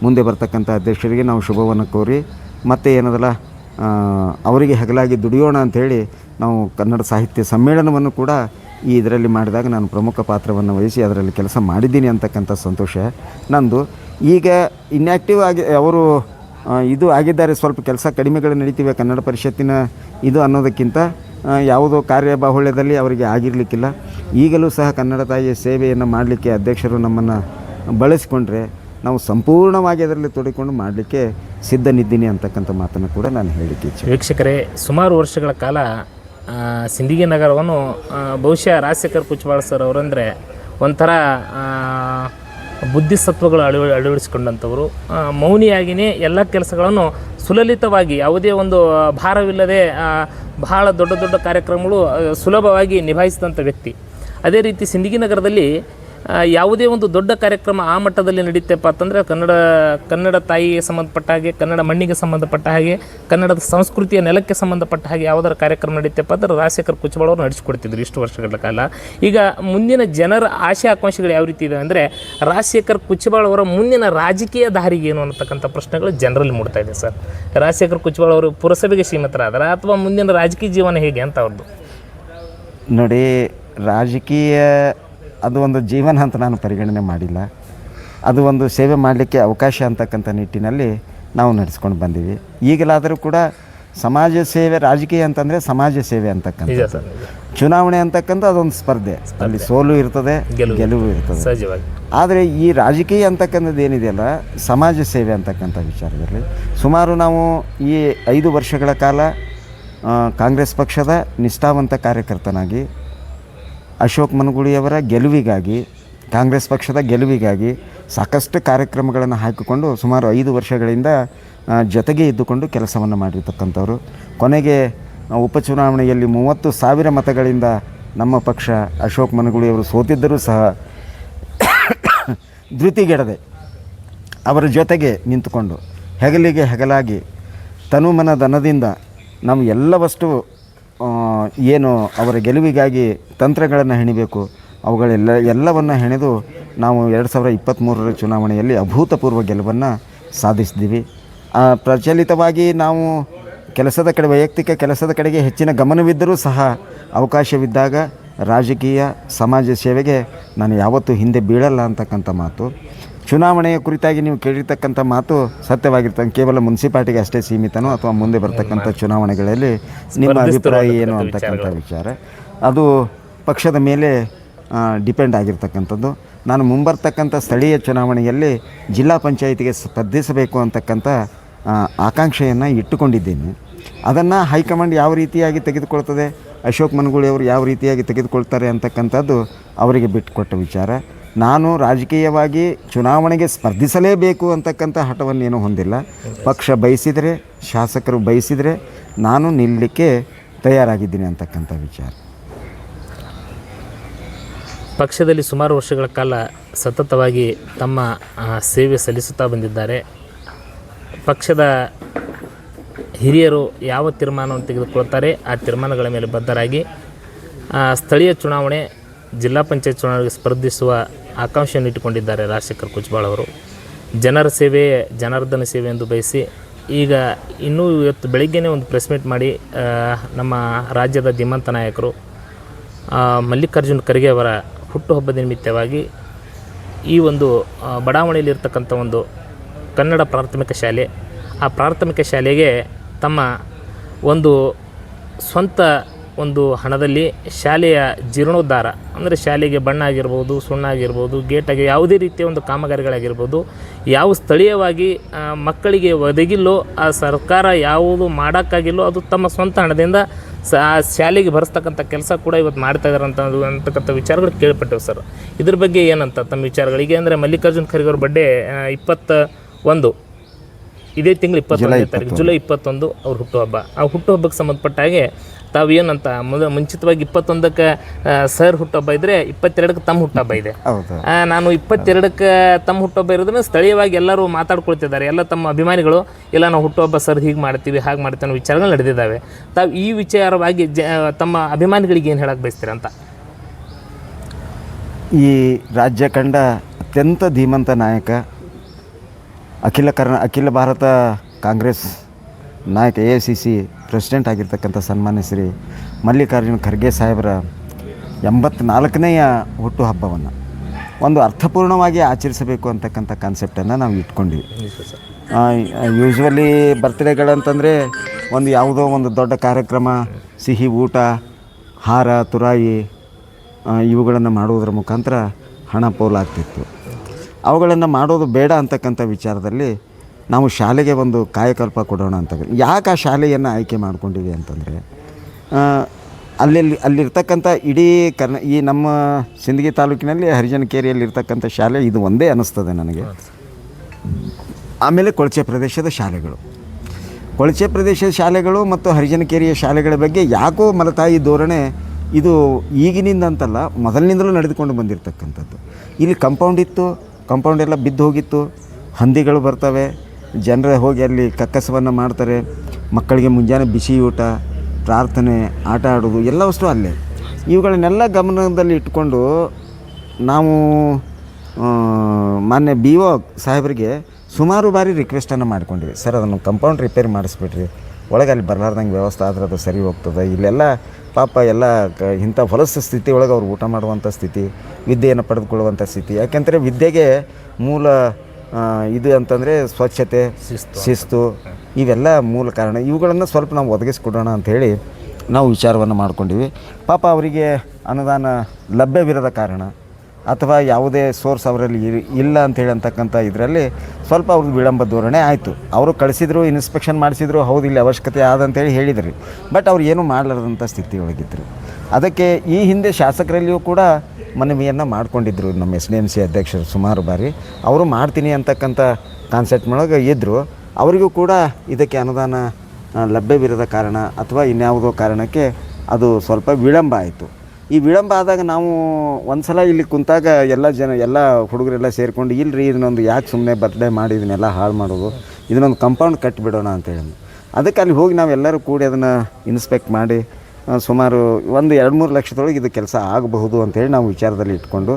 ಮುಂದೆ ಬರ್ತಕ್ಕಂಥ ಅಧ್ಯಕ್ಷರಿಗೆ ನಾವು ಶುಭವನ್ನು ಕೋರಿ, ಮತ್ತೆ ಏನದಲ್ಲ ಅವರಿಗೆ ಹಗಲಾಗಿ ದುಡಿಯೋಣ ಅಂಥೇಳಿ ನಾವು ಕನ್ನಡ ಸಾಹಿತ್ಯ ಸಮ್ಮೇಳನವನ್ನು ಕೂಡ ಈ ಇದರಲ್ಲಿ ಮಾಡಿದಾಗ ನಾನು ಪ್ರಮುಖ ಪಾತ್ರವನ್ನು ವಹಿಸಿ ಅದರಲ್ಲಿ ಕೆಲಸ ಮಾಡಿದ್ದೀನಿ ಅಂತಕ್ಕಂಥ ಸಂತೋಷ. ನಂದು ಈಗ ಇನ್ಯಾಕ್ಟಿವ್ ಆಗಿ ಅವರು ಇದು ಆಗಿದ್ದಾರೆ, ಸ್ವಲ್ಪ ಕೆಲಸ ಕಡಿಮೆಗಳು ನಡೀತಿವೆ ಕನ್ನಡ ಪರಿಷತ್ತಿನ ಇದು ಅನ್ನೋದಕ್ಕಿಂತ ಯಾವುದೋ ಯಾವುದೋ ಕಾರ್ಯಬಾಹುಳ್ಯದಲ್ಲಿ ಅವರಿಗೆ ಆಗಿರಲಿಕ್ಕಿಲ್ಲ. ಈಗಲೂ ಸಹ ಕನ್ನಡ ತಾಯಿಯ ಸೇವೆಯನ್ನು ಮಾಡಲಿಕ್ಕೆ ಅಧ್ಯಕ್ಷರು ನಮ್ಮನ್ನು ಬಳಸಿಕೊಂಡ್ರೆ ನಾವು ಸಂಪೂರ್ಣವಾಗಿ ಅದರಲ್ಲಿ ತೊಡಿಕೊಂಡು ಮಾಡಲಿಕ್ಕೆ ಸಿದ್ಧನಿದ್ದೀನಿ ಅಂತಕ್ಕಂಥ ಮಾತನ್ನು ಕೂಡ ನಾನು ಹೇಳಲಿಕ್ಕೆ ವೀಕ್ಷಕರೇ, ಸುಮಾರು ವರ್ಷಗಳ ಕಾಲ ಸಿಂದಗಿ ನಗರವನ್ನು ಬಹುಶಃ ರಾಜಶೇಖರ್ ಕುಚ್ಬಾಳ್ ಸರ್ ಅವರಂದರೆ ಒಂಥರ ಬುದ್ಧಿಸತ್ವಗಳು ಅಳವ ಅಳವಡಿಸಿಕೊಂಡಂಥವ್ರು. ಮೌನಿಯಾಗಿಯೇ ಎಲ್ಲ ಕೆಲಸಗಳನ್ನು ಸುಲಲಿತವಾಗಿ, ಯಾವುದೇ ಒಂದು ಭಾರವಿಲ್ಲದೆ ಬಹಳ ದೊಡ್ಡ ದೊಡ್ಡ ಕಾರ್ಯಕ್ರಮಗಳು ಸುಲಭವಾಗಿ ನಿಭಾಯಿಸಿದಂಥ ವ್ಯಕ್ತಿ. ಅದೇ ರೀತಿ ಸಿಂದಗಿ ನಗರದಲ್ಲಿ ಯಾವುದೇ ಒಂದು ದೊಡ್ಡ ಕಾರ್ಯಕ್ರಮ ಆ ಮಟ್ಟದಲ್ಲಿ ನಡೀತಪ್ಪ ಅಂತಂದರೆ ಕನ್ನಡ ಕನ್ನಡ ತಾಯಿಗೆ ಸಂಬಂಧಪಟ್ಟ ಹಾಗೆ, ಕನ್ನಡ ಮಣ್ಣಿಗೆ ಸಂಬಂಧಪಟ್ಟ ಹಾಗೆ, ಕನ್ನಡದ ಸಂಸ್ಕೃತಿಯ ನೆಲಕ್ಕೆ ಸಂಬಂಧಪಟ್ಟ ಹಾಗೆ ಯಾವುದರ ಕಾರ್ಯಕ್ರಮ ನಡೀತಪ್ಪ ಅಂದ್ರೆ ರಾಜಶೇಖರ್ ಕುಚ್ಚಬಾಳವರು ನಡೆಸಿಕೊಡ್ತಿದ್ರು ಇಷ್ಟು ವರ್ಷಗಳ ಕಾಲ. ಈಗ ಮುಂದಿನ ಜನರ ಆಶೆ, ಆಕಾಂಕ್ಷೆಗಳು ಯಾವ ರೀತಿ ಇದೆ ಅಂದರೆ ರಾಜಶೇಖರ್ ಕುಚ್ಚಬಾಳ್ ಅವರ ಮುಂದಿನ ರಾಜಕೀಯ ದಾರಿಗೆ ಏನು ಅನ್ನತಕ್ಕಂಥ ಪ್ರಶ್ನೆಗಳು ಜನರಲ್ಲಿ ಮೂಡ್ತಾ ಇದೆ ಸರ್. ರಾಜಶೇಖರ್ ಕುಚ್ಚಬಾಳ್ ಅವರು ಪುರಸಭೆಗೆ ಸೀಮಿತರಾದರ ಅಥವಾ ಮುಂದಿನ ರಾಜಕೀಯ ಜೀವನ ಹೇಗೆ ಅಂತ ಅವ್ರದ್ದು ನೋಡಿ, ರಾಜಕೀಯ ಅದು ಒಂದು ಜೀವನ ಅಂತ ನಾನು ಪರಿಗಣನೆ ಮಾಡಿಲ್ಲ. ಅದು ಒಂದು ಸೇವೆ ಮಾಡಲಿಕ್ಕೆ ಅವಕಾಶ ಅಂತಕ್ಕಂಥ ನಿಟ್ಟಿನಲ್ಲಿ ನಾವು ನಡೆಸ್ಕೊಂಡು ಬಂದೀವಿ. ಈಗಲಾದರೂ ಕೂಡ ಸಮಾಜ ಸೇವೆ ರಾಜಕೀಯ ಅಂತಂದರೆ ಸಮಾಜ ಸೇವೆ ಅಂತಕ್ಕಂಥ ಚುನಾವಣೆ ಅಂತಕ್ಕಂಥ ಅದೊಂದು ಸ್ಪರ್ಧೆ. ಅಲ್ಲಿ ಸೋಲು ಇರ್ತದೆ ಗೆಲುವು. ಗೆಲುವು ಇರ್ತದೆ. ಆದರೆ ಈ ರಾಜಕೀಯ ಅಂತಕ್ಕಂಥದ್ದು ಏನಿದೆಯಲ್ಲ ಸಮಾಜ ಸೇವೆ ಅಂತಕ್ಕಂಥ ವಿಚಾರದಲ್ಲಿ. ಸುಮಾರು ನಾವು ಈ ಐದು ವರ್ಷಗಳ ಕಾಲ ಕಾಂಗ್ರೆಸ್ ಪಕ್ಷದ ನಿಷ್ಠಾವಂತ ಕಾರ್ಯಕರ್ತನಾಗಿ ಅಶೋಕ್ ಮನಗುಳಿಯವರ ಗೆಲುವಿಗಾಗಿ, ಕಾಂಗ್ರೆಸ್ ಪಕ್ಷದ ಗೆಲುವಿಗಾಗಿ ಸಾಕಷ್ಟು ಕಾರ್ಯಕ್ರಮಗಳನ್ನು ಹಾಕಿಕೊಂಡು ಸುಮಾರು ಐದು ವರ್ಷಗಳಿಂದ ಜೊತೆಗೆ ಇದ್ದುಕೊಂಡು ಕೆಲಸವನ್ನು ಮಾಡಿರ್ತಕ್ಕಂಥವ್ರು. ಕೊನೆಗೆ ಉಪಚುನಾವಣೆಯಲ್ಲಿ ಮೂವತ್ತು ಸಾವಿರ ಮತಗಳಿಂದ ನಮ್ಮ ಪಕ್ಷ ಅಶೋಕ್ ಮನಗುಳಿಯವರು ಸೋತಿದ್ದರೂ ಸಹ ಧೃತಿಗೆಡದೆ ಅವರ ಜೊತೆಗೆ ನಿಂತುಕೊಂಡು ಹೆಗಲಿಗೆ ಹೆಗಲಾಗಿ ತನುಮನ ದನದಿಂದ ನಾವು ಎಲ್ಲವಷ್ಟು ಏನು ಅವರ ಗೆಲುವಿಗಾಗಿ ತಂತ್ರಗಳನ್ನು ಹೆಣಿಬೇಕು, ಅವುಗಳೆಲ್ಲ ಎಲ್ಲವನ್ನು ಹೆಣೆದು ನಾವು ಎರಡು ಸಾವಿರ ಇಪ್ಪತ್ತ್ಮೂರರ ಚುನಾವಣೆಯಲ್ಲಿ ಅಭೂತಪೂರ್ವ ಗೆಲುವನ್ನು ಸಾಧಿಸಿದ್ದೀವಿ. ಪ್ರಚಲಿತವಾಗಿ ನಾವು ಕೆಲಸದ ಕಡೆ, ವೈಯಕ್ತಿಕ ಕೆಲಸದ ಕಡೆಗೆ ಹೆಚ್ಚಿನ ಗಮನವಿದ್ದರೂ ಸಹ ಅವಕಾಶವಿದ್ದಾಗ ರಾಜಕೀಯ, ಸಮಾಜ ಸೇವೆಗೆ ನಾನು ಯಾವತ್ತೂ ಹಿಂದೆ ಬೀಳಲ್ಲ ಅಂತಕ್ಕಂಥ ಮಾತು. ಚುನಾವಣೆಯ ಕುರಿತಾಗಿ ನೀವು ಕೇಳಿರ್ತಕ್ಕಂಥ ಮಾತು ಸತ್ಯವಾಗಿರ್ತದೆ. ಕೇವಲ ಮುನ್ಸಿಪಾಲ್ಟಿಗೆ ಅಷ್ಟೇ ಸೀಮಿತನೋ ಅಥವಾ ಮುಂದೆ ಬರ್ತಕ್ಕಂಥ ಚುನಾವಣೆಗಳಲ್ಲಿ ನಿಮ್ಮ ಅಭಿಪ್ರಾಯ ಏನು ಅಂತಕ್ಕಂಥ ವಿಚಾರ. ಅದು ಪಕ್ಷದ ಮೇಲೆ ಡಿಪೆಂಡ್ ಆಗಿರ್ತಕ್ಕಂಥದ್ದು. ನಾನು ಮುಂಬರ್ತಕ್ಕಂಥ ಸ್ಥಳೀಯ ಚುನಾವಣೆಯಲ್ಲಿ ಜಿಲ್ಲಾ ಪಂಚಾಯಿತಿಗೆ ಸ್ಪರ್ಧಿಸಬೇಕು ಅಂತಕ್ಕಂಥ ಆಕಾಂಕ್ಷೆಯನ್ನು ಇಟ್ಟುಕೊಂಡಿದ್ದೇನೆ. ಅದನ್ನು ಹೈಕಮಾಂಡ್ ಯಾವ ರೀತಿಯಾಗಿ ತೆಗೆದುಕೊಳ್ತದೆ ಅಶೋಕ್ ಮನಗುಳಿ ಅವರು ಯಾವ ರೀತಿಯಾಗಿ ತೆಗೆದುಕೊಳ್ತಾರೆ ಅಂತಕ್ಕಂಥದ್ದು ಅವರಿಗೆ ಬಿಟ್ಟುಕೊಟ್ಟ ವಿಚಾರ. ನಾನು ರಾಜಕೀಯವಾಗಿ ಚುನಾವಣೆಗೆ ಸ್ಪರ್ಧಿಸಲೇಬೇಕು ಅಂತಕ್ಕಂಥ ಹಠವನ್ನೇನು ಹೊಂದಿಲ್ಲ. ಪಕ್ಷ ಬಯಸಿದರೆ, ಶಾಸಕರು ಬಯಸಿದರೆ ನಾನು ನಿಲ್ಲಲಿಕ್ಕೆ ತಯಾರಾಗಿದ್ದೀನಿ ಅಂತಕ್ಕಂಥ ವಿಚಾರ. ಪಕ್ಷದಲ್ಲಿ ಸುಮಾರು ವರ್ಷಗಳ ಕಾಲ ಸತತವಾಗಿ ತಮ್ಮ ಸೇವೆ ಸಲ್ಲಿಸುತ್ತಾ ಬಂದಿದ್ದಾರೆ. ಪಕ್ಷದ ಹಿರಿಯರು ಯಾವ ತೀರ್ಮಾನವನ್ನು ತೆಗೆದುಕೊಳ್ತಾರೆ, ಆ ತೀರ್ಮಾನಗಳ ಮೇಲೆ ಬದ್ಧರಾಗಿ ಸ್ಥಳೀಯ ಚುನಾವಣೆ, ಜಿಲ್ಲಾ ಪಂಚಾಯತ್ ಚುನಾವಣೆಗೆ ಸ್ಪರ್ಧಿಸುವ ಆಕಾಂಕ್ಷೆಯನ್ನು ಇಟ್ಟುಕೊಂಡಿದ್ದಾರೆ ರಾಜಶೇಖರ್ ಕುಜ್ಬಾಳ್ ಅವರು. ಜನರ ಸೇವೆ, ಜನಾರ್ದನ ಸೇವೆ ಎಂದು ಬಯಸಿ ಈಗ ಇನ್ನೂ ಇವತ್ತು ಬೆಳಿಗ್ಗೆನೇ ಒಂದು ಪ್ರೆಸ್ ಮೀಟ್ ಮಾಡಿ ನಮ್ಮ ರಾಜ್ಯದ ಧೀಮಂತ ನಾಯಕರು ಮಲ್ಲಿಕಾರ್ಜುನ್ ಖರ್ಗೆ ಅವರ ಹುಟ್ಟುಹಬ್ಬದ ನಿಮಿತ್ತವಾಗಿ ಈ ಒಂದು ಬಡಾವಣೆಯಲ್ಲಿರ್ತಕ್ಕಂಥ ಒಂದು ಕನ್ನಡ ಪ್ರಾಥಮಿಕ ಶಾಲೆ, ಆ ಪ್ರಾಥಮಿಕ ಶಾಲೆಗೆ ತಮ್ಮ ಒಂದು ಸ್ವಂತ ಒಂದು ಹಣದಲ್ಲಿ ಶಾಲೆಯ ಜೀರ್ಣೋದ್ಧಾರ ಅಂದರೆ ಶಾಲೆಗೆ ಬಣ್ಣ ಆಗಿರ್ಬೋದು ಸುಣ್ಣ ಆಗಿರ್ಬೋದು ಗೇಟಾಗಿ ಯಾವುದೇ ರೀತಿಯ ಒಂದು ಕಾಮಗಾರಿಗಳಾಗಿರ್ಬೋದು ಯಾವ ಸ್ಥಳೀಯವಾಗಿ ಮಕ್ಕಳಿಗೆ ಒದಗಿಲ್ಲೋ ಆ ಸರ್ಕಾರ ಯಾವುದು ಮಾಡೋಕ್ಕಾಗಿಲ್ಲೋ ಅದು ತಮ್ಮ ಸ್ವಂತ ಹಣದಿಂದ ಸ ಆ ಶಾಲೆಗೆ ಬರೆಸ್ತಕ್ಕಂಥ ಕೆಲಸ ಕೂಡ ಇವತ್ತು ಮಾಡ್ತಾ ಇದ್ದಾರೆ ಅಂತ ಅಂತಕ್ಕಂಥ ವಿಚಾರಗಳು ಕೇಳ್ಪಟ್ಟೆವು ಸರ್. ಇದ್ರ ಬಗ್ಗೆ ಏನಂತ ತಮ್ಮ ವಿಚಾರಗಳಿಗೆ ಅಂದರೆ ಮಲ್ಲಿಕಾರ್ಜುನ್ ಖರ್ಗೆ ಅವ್ರ ಬಡ್ಡೆ ಇಪ್ಪತ್ತ ಒಂದು ಇದೇ ತಿಂಗಳು ಇಪ್ಪತ್ತೊಂದನೇ ತಾರೀಕು ಜುಲೈ ಇಪ್ಪತ್ತೊಂದು ಅವ್ರ ಹುಟ್ಟುಹಬ್ಬ. ಆ ಹುಟ್ಟುಹಬ್ಬಕ್ಕೆ ಸಂಬಂಧಪಟ್ಟ ಹಾಗೆ ತಾವು ಏನಂತ ಮೊದ ಮುಂಚಿತವಾಗಿ ಇಪ್ಪತ್ತೊಂದಕ್ಕೆ ಸರ್ ಹುಟ್ಟಬ್ಬ ಇದ್ರೆ ಇಪ್ಪತ್ತೆರಡಕ್ಕೆ ತಮ್ಮ ಹುಟ್ಟಬ್ಬ ಇದೆ. ಆ, ನಾನು ಇಪ್ಪತ್ತೆರಡಕ್ಕೆ ತಮ್ಮ ಹುಟ್ಟಬ್ಬ ಇರೋದನ್ನ ಸ್ಥಳೀಯವಾಗಿ ಎಲ್ಲರೂ ಮಾತಾಡ್ಕೊಳ್ತಿದ್ದಾರೆ. ಎಲ್ಲ ತಮ್ಮ ಅಭಿಮಾನಿಗಳು ಇಲ್ಲ ನಾವು ಹುಟ್ಟುಹಬ್ಬ ಸರ್ ಹೀಗೆ ಮಾಡ್ತೀವಿ ಹಾಗೆ ಮಾಡ್ತೀವಿ ಅನ್ನೋ ವಿಚಾರಗಳು ನಡೆದಿದ್ದಾವೆ. ತಾವು ಈ ವಿಚಾರವಾಗಿ ಜ ತಮ್ಮ ಅಭಿಮಾನಿಗಳಿಗೆ ಏನು ಹೇಳಕ್ಕೆ ಬಯಸ್ತೀರ ಅಂತ? ಈ ರಾಜ್ಯ ಕಂಡ ಅತ್ಯಂತ ಧೀಮಂತ ನಾಯಕ ಅಖಿಲ ಕರ್ನಾ ಅಖಿಲ ಭಾರತ ಕಾಂಗ್ರೆಸ್ ನಾಯಕ A I C C president ಆಗಿರ್ತಕ್ಕಂಥ ಸನ್ಮಾನ್ಯ ಶ್ರೀ ಮಲ್ಲಿಕಾರ್ಜುನ ಖರ್ಗೆ ಸಾಹೇಬರ ಎಂಬತ್ನಾಲ್ಕನೆಯ ಹುಟ್ಟುಹಬ್ಬವನ್ನು ಒಂದು ಅರ್ಥಪೂರ್ಣವಾಗಿ ಆಚರಿಸಬೇಕು ಅಂತಕ್ಕಂಥ ಕಾನ್ಸೆಪ್ಟನ್ನು ನಾವು ಇಟ್ಕೊಂಡಿವಿ. ಯೂಶ್ವಲಿ ಬರ್ತ್ಡೇಗಳಂತಂದರೆ ಒಂದು ಯಾವುದೋ ಒಂದು ದೊಡ್ಡ ಕಾರ್ಯಕ್ರಮ, ಸಿಹಿ ಊಟ, ಹಾರ, ತುರಾಯಿ ಇವುಗಳನ್ನು ಮಾಡುವುದರ ಮುಖಾಂತರ ಹಣ ಪೋಲಾಗ್ತಿತ್ತು. ಅವುಗಳನ್ನು ಮಾಡೋದು ಬೇಡ ಅಂತಕ್ಕಂಥ ವಿಚಾರದಲ್ಲಿ ನಾವು ಶಾಲೆಗೆ ಒಂದು ಕಾಯಕಲ್ಪ ಕೊಡೋಣ ಅಂತ ಯಾಕೆ ಆ ಶಾಲೆಯನ್ನು ಆಯ್ಕೆ ಮಾಡ್ಕೊಂಡಿವಿ ಅಂತಂದರೆ ಅಲ್ಲಿ ಅಲ್ಲಿರ್ತಕ್ಕಂಥ ಇಡೀ ಕರ್ನ, ಈ ನಮ್ಮ ಸಿಂದಗಿ ತಾಲೂಕಿನಲ್ಲಿ ಹರಿಜನಕೇರಿಯಲ್ಲಿ ಇರ್ತಕ್ಕಂಥ ಶಾಲೆ ಇದು ಒಂದೇ ಅನ್ನಿಸ್ತದೆ ನನಗೆ. ಆಮೇಲೆ ಕೊಳಚೆ ಪ್ರದೇಶದ ಶಾಲೆಗಳು. ಕೊಳಚೆ ಪ್ರದೇಶದ ಶಾಲೆಗಳು ಮತ್ತು ಹರಿಜನಕೇರಿಯ ಶಾಲೆಗಳ ಬಗ್ಗೆ ಯಾಕೋ ಮಲತಾಯಿ ಧೋರಣೆ ಇದು ಈಗಿನಿಂದ ಅಂತಲ್ಲ ಮೊದಲಿನಿಂದಲೂ ನಡೆದುಕೊಂಡು ಬಂದಿರತಕ್ಕಂಥದ್ದು. ಇಲ್ಲಿ ಕಂಪೌಂಡ್ ಇತ್ತು ಕಂಪೌಂಡ್ ಎಲ್ಲ ಬಿದ್ದು ಹೋಗಿತ್ತು, ಹಂದಿಗಳು ಬರ್ತವೆ ಜನರೇ ಹೋಗಿ ಅಲ್ಲಿ ಕಕ್ಕಸವನ್ನು ಮಾಡ್ತಾರೆ, ಮಕ್ಕಳಿಗೆ ಮುಂಜಾನೆ ಬಿಸಿ ಊಟ, ಪ್ರಾರ್ಥನೆ, ಆಟ ಆಡೋದು ಎಲ್ಲ ವಸ್ತು ಅಲ್ಲೇ. ಇವುಗಳನ್ನೆಲ್ಲ ಗಮನದಲ್ಲಿ ಇಟ್ಕೊಂಡು ನಾವು ಮಾನ್ಯ ಬಿ ಒ ಸಾಹೇಬರಿಗೆ ಸುಮಾರು ಬಾರಿ ರಿಕ್ವೆಸ್ಟನ್ನು ಮಾಡ್ಕೊಂಡಿವಿ. ಸರ್, ಅದನ್ನು ಕಂಪೌಂಡ್ ರಿಪೇರಿ ಮಾಡಿಸ್ಬಿಟ್ರಿ ಒಳಗೆ ಅಲ್ಲಿ ಬರಲಾರ್ದಂಗೆ ವ್ಯವಸ್ಥೆ ಆದ್ರೆ ಅದು ಸರಿ ಹೋಗ್ತದೆ. ಇಲ್ಲೆಲ್ಲ ಪಾಪ ಎಲ್ಲ ಕ, ಇಂಥ ಹೊಲಸು ಸ್ಥಿತಿ ಒಳಗೆ ಅವ್ರು ಊಟ ಮಾಡುವಂಥ ಸ್ಥಿತಿ, ವಿದ್ಯೆಯನ್ನು ಪಡೆದುಕೊಳ್ಳುವಂಥ ಸ್ಥಿತಿ. ಯಾಕೆಂದರೆ ವಿದ್ಯೆಗೆ ಮೂಲ ಇದು ಅಂತಂದರೆ ಸ್ವಚ್ಛತೆ ಶಿಸ್ತು ಇವೆಲ್ಲ ಮೂಲ ಕಾರಣ. ಇವುಗಳನ್ನು ಸ್ವಲ್ಪ ನಾವು ಒದಗಿಸ್ಕೊಡೋಣ ಅಂಥೇಳಿ ನಾವು ವಿಚಾರವನ್ನು ಮಾಡ್ಕೊಂಡಿವಿ. ಪಾಪ ಅವರಿಗೆ ಅನುದಾನ ಲಭ್ಯವಿರದ ಕಾರಣ ಅಥವಾ ಯಾವುದೇ ಸೋರ್ಸ್ ಅವರಲ್ಲಿ ಇರ್- ಇಲ್ಲ ಅಂತೇಳಿ ಅಂತಕ್ಕಂಥ ಇದರಲ್ಲಿ ಸ್ವಲ್ಪ ಅವ್ರದ್ದು ವಿಳಂಬ ಧೋರಣೆ ಆಯಿತು. ಅವರು ಕಳಿಸಿದ್ರು ಇನ್ಸ್ಪೆಕ್ಷನ್ ಮಾಡಿಸಿದ್ರು ಹೌದು ಇಲ್ಲಿ ಅವಶ್ಯಕತೆ ಆದಂತೇಳಿ ಹೇಳಿದ್ರಿ. ಬಟ್ ಅವ್ರು ಏನೂ ಮಾಡಲಾರದಂಥ ಸ್ಥಿತಿ ಒಳಗಿದ್ದರು ಅದಕ್ಕೆ ಈ ಹಿಂದೆ ಶಾಸಕರಲ್ಲಿಯೂ ಕೂಡ ಮನವಿಯನ್ನು ಮಾಡ್ಕೊಂಡಿದ್ರು ನಮ್ಮ ಎಸ್ ಡಿ ಎಂ ಸಿ ಅಧ್ಯಕ್ಷರು ಸುಮಾರು ಬಾರಿ. ಅವರು ಮಾಡ್ತೀನಿ ಅಂತಕ್ಕಂಥ ಕಾನ್ಸೆಪ್ಟ್ ಒಳಗೆ ಇದ್ದರು ಅವರಿಗೂ ಕೂಡ ಇದಕ್ಕೆ ಅನುದಾನ ಲಭ್ಯವಿರದ ಕಾರಣ ಅಥವಾ ಇನ್ಯಾವುದೋ ಕಾರಣಕ್ಕೆ ಅದು ಸ್ವಲ್ಪ ವಿಳಂಬ ಆಯಿತು. ಈ ವಿಳಂಬ ಆದಾಗ ನಾವು ಒಂದು ಸಲ ಇಲ್ಲಿ ಕುಂತಾಗ ಎಲ್ಲ ಜನ, ಎಲ್ಲ ಹುಡುಗರೆಲ್ಲ ಸೇರಿಕೊಂಡು ಇಲ್ಲರಿ ಇದನ್ನೊಂದು ಯಾಕೆ ಸುಮ್ಮನೆ ಬರ್ತ್ಡೇ ಮಾಡಿ ಇದನ್ನೆಲ್ಲ ಹಾಳು ಮಾಡೋದು? ಇದನ್ನೊಂದು ಕಂಪೌಂಡ್ ಕಟ್ಟಿಬಿಡೋಣ ಅಂತೇಳಿ ಅದಕ್ಕೆ ಅಲ್ಲಿ ಹೋಗಿ ನಾವೆಲ್ಲರೂ ಕೂಡಿ ಅದನ್ನು ಇನ್ಸ್ಪೆಕ್ಟ್ ಮಾಡಿ ಸುಮಾರು ಒಂದು ಎರಡು ಮೂರು ಲಕ್ಷದೊಳಗೆ ಇದು ಕೆಲಸ ಆಗಬಹುದು ಅಂತೇಳಿ ನಾವು ವಿಚಾರದಲ್ಲಿ ಇಟ್ಕೊಂಡು